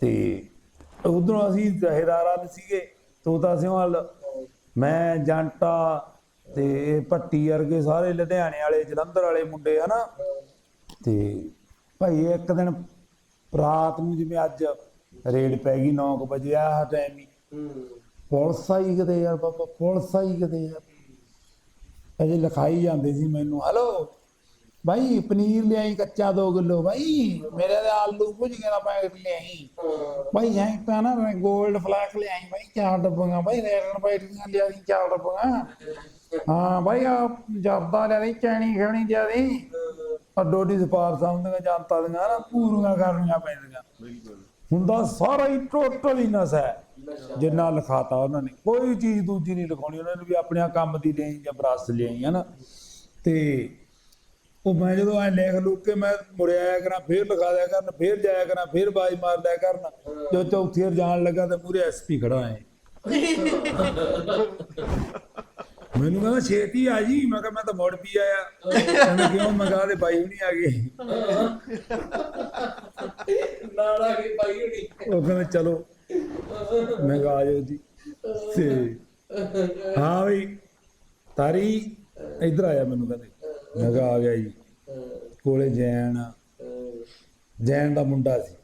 ਤੇ ਉਧਰੋਂ ਅਸੀਂ ਜਹੇਦਾਰਾਂ ਦੇ ਸੀਗੇ ਤੋਤਾ ਸਿੰਘ ਵੱਲ ਮੈਂ ਜੰਟਾ ਤੇ ਭੱਟੀ ਵਰਗੇ ਸਾਰੇ ਲੁਧਿਆਣੇ ਵਾਲੇ ਜਲੰਧਰ ਵਾਲੇ ਮੁੰਡੇ ਹਨਾ ਤੇ ਭਾਈ ਇੱਕ ਦਿਨ ਰਾਤ ਨੂੰ ਜਿਵੇਂ ਅੱਜ ਰੇਡ ਪੈ ਗਈ 9 ਵਜੇ ਆ ਟਾਈਮ ਹੂੰ। ਪੁਲਿਸ ਆਈ ਕਿਤੇ ਯਾਰ ਬਾਬਾ ਪੁਲਿਸ ਆਈ ਕਿਤੇ ਯਾਰ ਅਜੇ ਲਿਖਾਈ ਜਾਂਦੇ ਸੀ ਮੈਨੂੰ, ਹਲੋ ਭਾਈ ਪਨੀਰ ਲਿਆਈ ਕੱਚਾ 2 ਕਿਲੋ ਭਾਈ ਮੇਰੇ ਦੇ ਆਲੂ ਭੁਜ ਦਾ ਪੈਕਟ ਲਿਆਈ। ਭਾਈ ਐਂ ਤਾਂ ਨਾ 골ਡ ਫਲੈਕ ਲਿਆਈ ਭਾਈ ਚਾਰ ਡੱਬੀਆਂ ਭਾਈ ਰੈਡਨ ਪਾਈਟ ਲਿਆਈ ਚਾਰ ਡੱਬੀਆਂ। ਹਾਂ ਭਾਈ ਆ ਜਰਦਾ ਲਿਆਈ ਚੈਣੀ ਖਣੀ ਜਿਆਦੀ ਅੱਡੋਡੀ ਸਪਾਰ ਸਾਹਮਣੇ ਜਨਤਾ ਦੀਆਂ ਨਾ ਪੂਰੀਆਂ ਕਰਨੀਆਂ ਪੈਂਦੀਆਂ। ਬਿਲਕੁਲ ਹੁੰਦਾ ਸਾਰਾ ਹੀ ਟੋਟਲ ਹੀ ਨਸ ਹੈ। ਜਿੰਨਾ ਲਿਖਾਤਾ ਉਹਨਾਂ ਨੇ। ਕੋਈ ਚੀਜ਼ ਦੂਜੀ ਨਹੀਂ ਲਿਖਾਉਣੀ। ਉਹਨਾਂ ਨੇ ਵੀ ਆਪਣੇ ਕੰਮ ਦੀ ਲਈ ਜਾਂ ਬਰਸ ਲਈ ਹੈ ਨਾ ਤੇ ਉਹ ਮੈਂ ਜਦੋਂ ਐ ਲਿਖ ਲੁੱਕ ਕੇ ਮੈਂ ਮੁੜਿਆ ਕਰਾਂ, ਫੇਰ ਲਿਖਾ ਦਿਆ ਕਰਨ, ਫੇਰ ਜਾਇਆ ਕਰਾਂ, ਫੇਰ ਬਾਜ ਮਾਰ ਦਿਆ ਕਰਨ। ਜੋ ਚੌਥੀ ਜਾਣ ਲੱਗਾ ਤੇ ਮੂਰੇ ਐਸਪੀ ਖੜਾ ਹੈ ਮੈਨੂੰ ਕਹਿੰਦਾ ਛੇਤੀ ਆ ਜੀ। ਮੈਂ ਕਿਹਾ ਮੈਂ ਤਾਂ ਮੁੜ ਵੀ ਆਇਆ। ਕਹਿੰਦਾ ਕਿਉਂ? ਮੈਂ ਕਿਹਾ ਤੇ ਬਾਈ ਵੀ ਨਹੀਂ ਆ ਗਏ। ਨਾੜਾ ਕੀ ਪਾਈ ਹੋਣੀ। ਉਹ ਕਹਿੰਦਾ ਚਲੋ। ਮੈਂ ਕਿਹਾ ਆ ਜਾਓ ਜੀ। ਤੇ ਹਾਂ ਬਈ ਤਾਰੀ ਇੱਧਰ ਆਇਆ ਮੈਨੂੰ ਕਹਿੰਦੇ। ਮੈਂ ਕਿਹਾ ਆ ਗਿਆ ਜੀ। ਕੋਲੇ ਜੈਨ ਜੈਨ ਦਾ ਮੁੰਡਾ ਸੀ।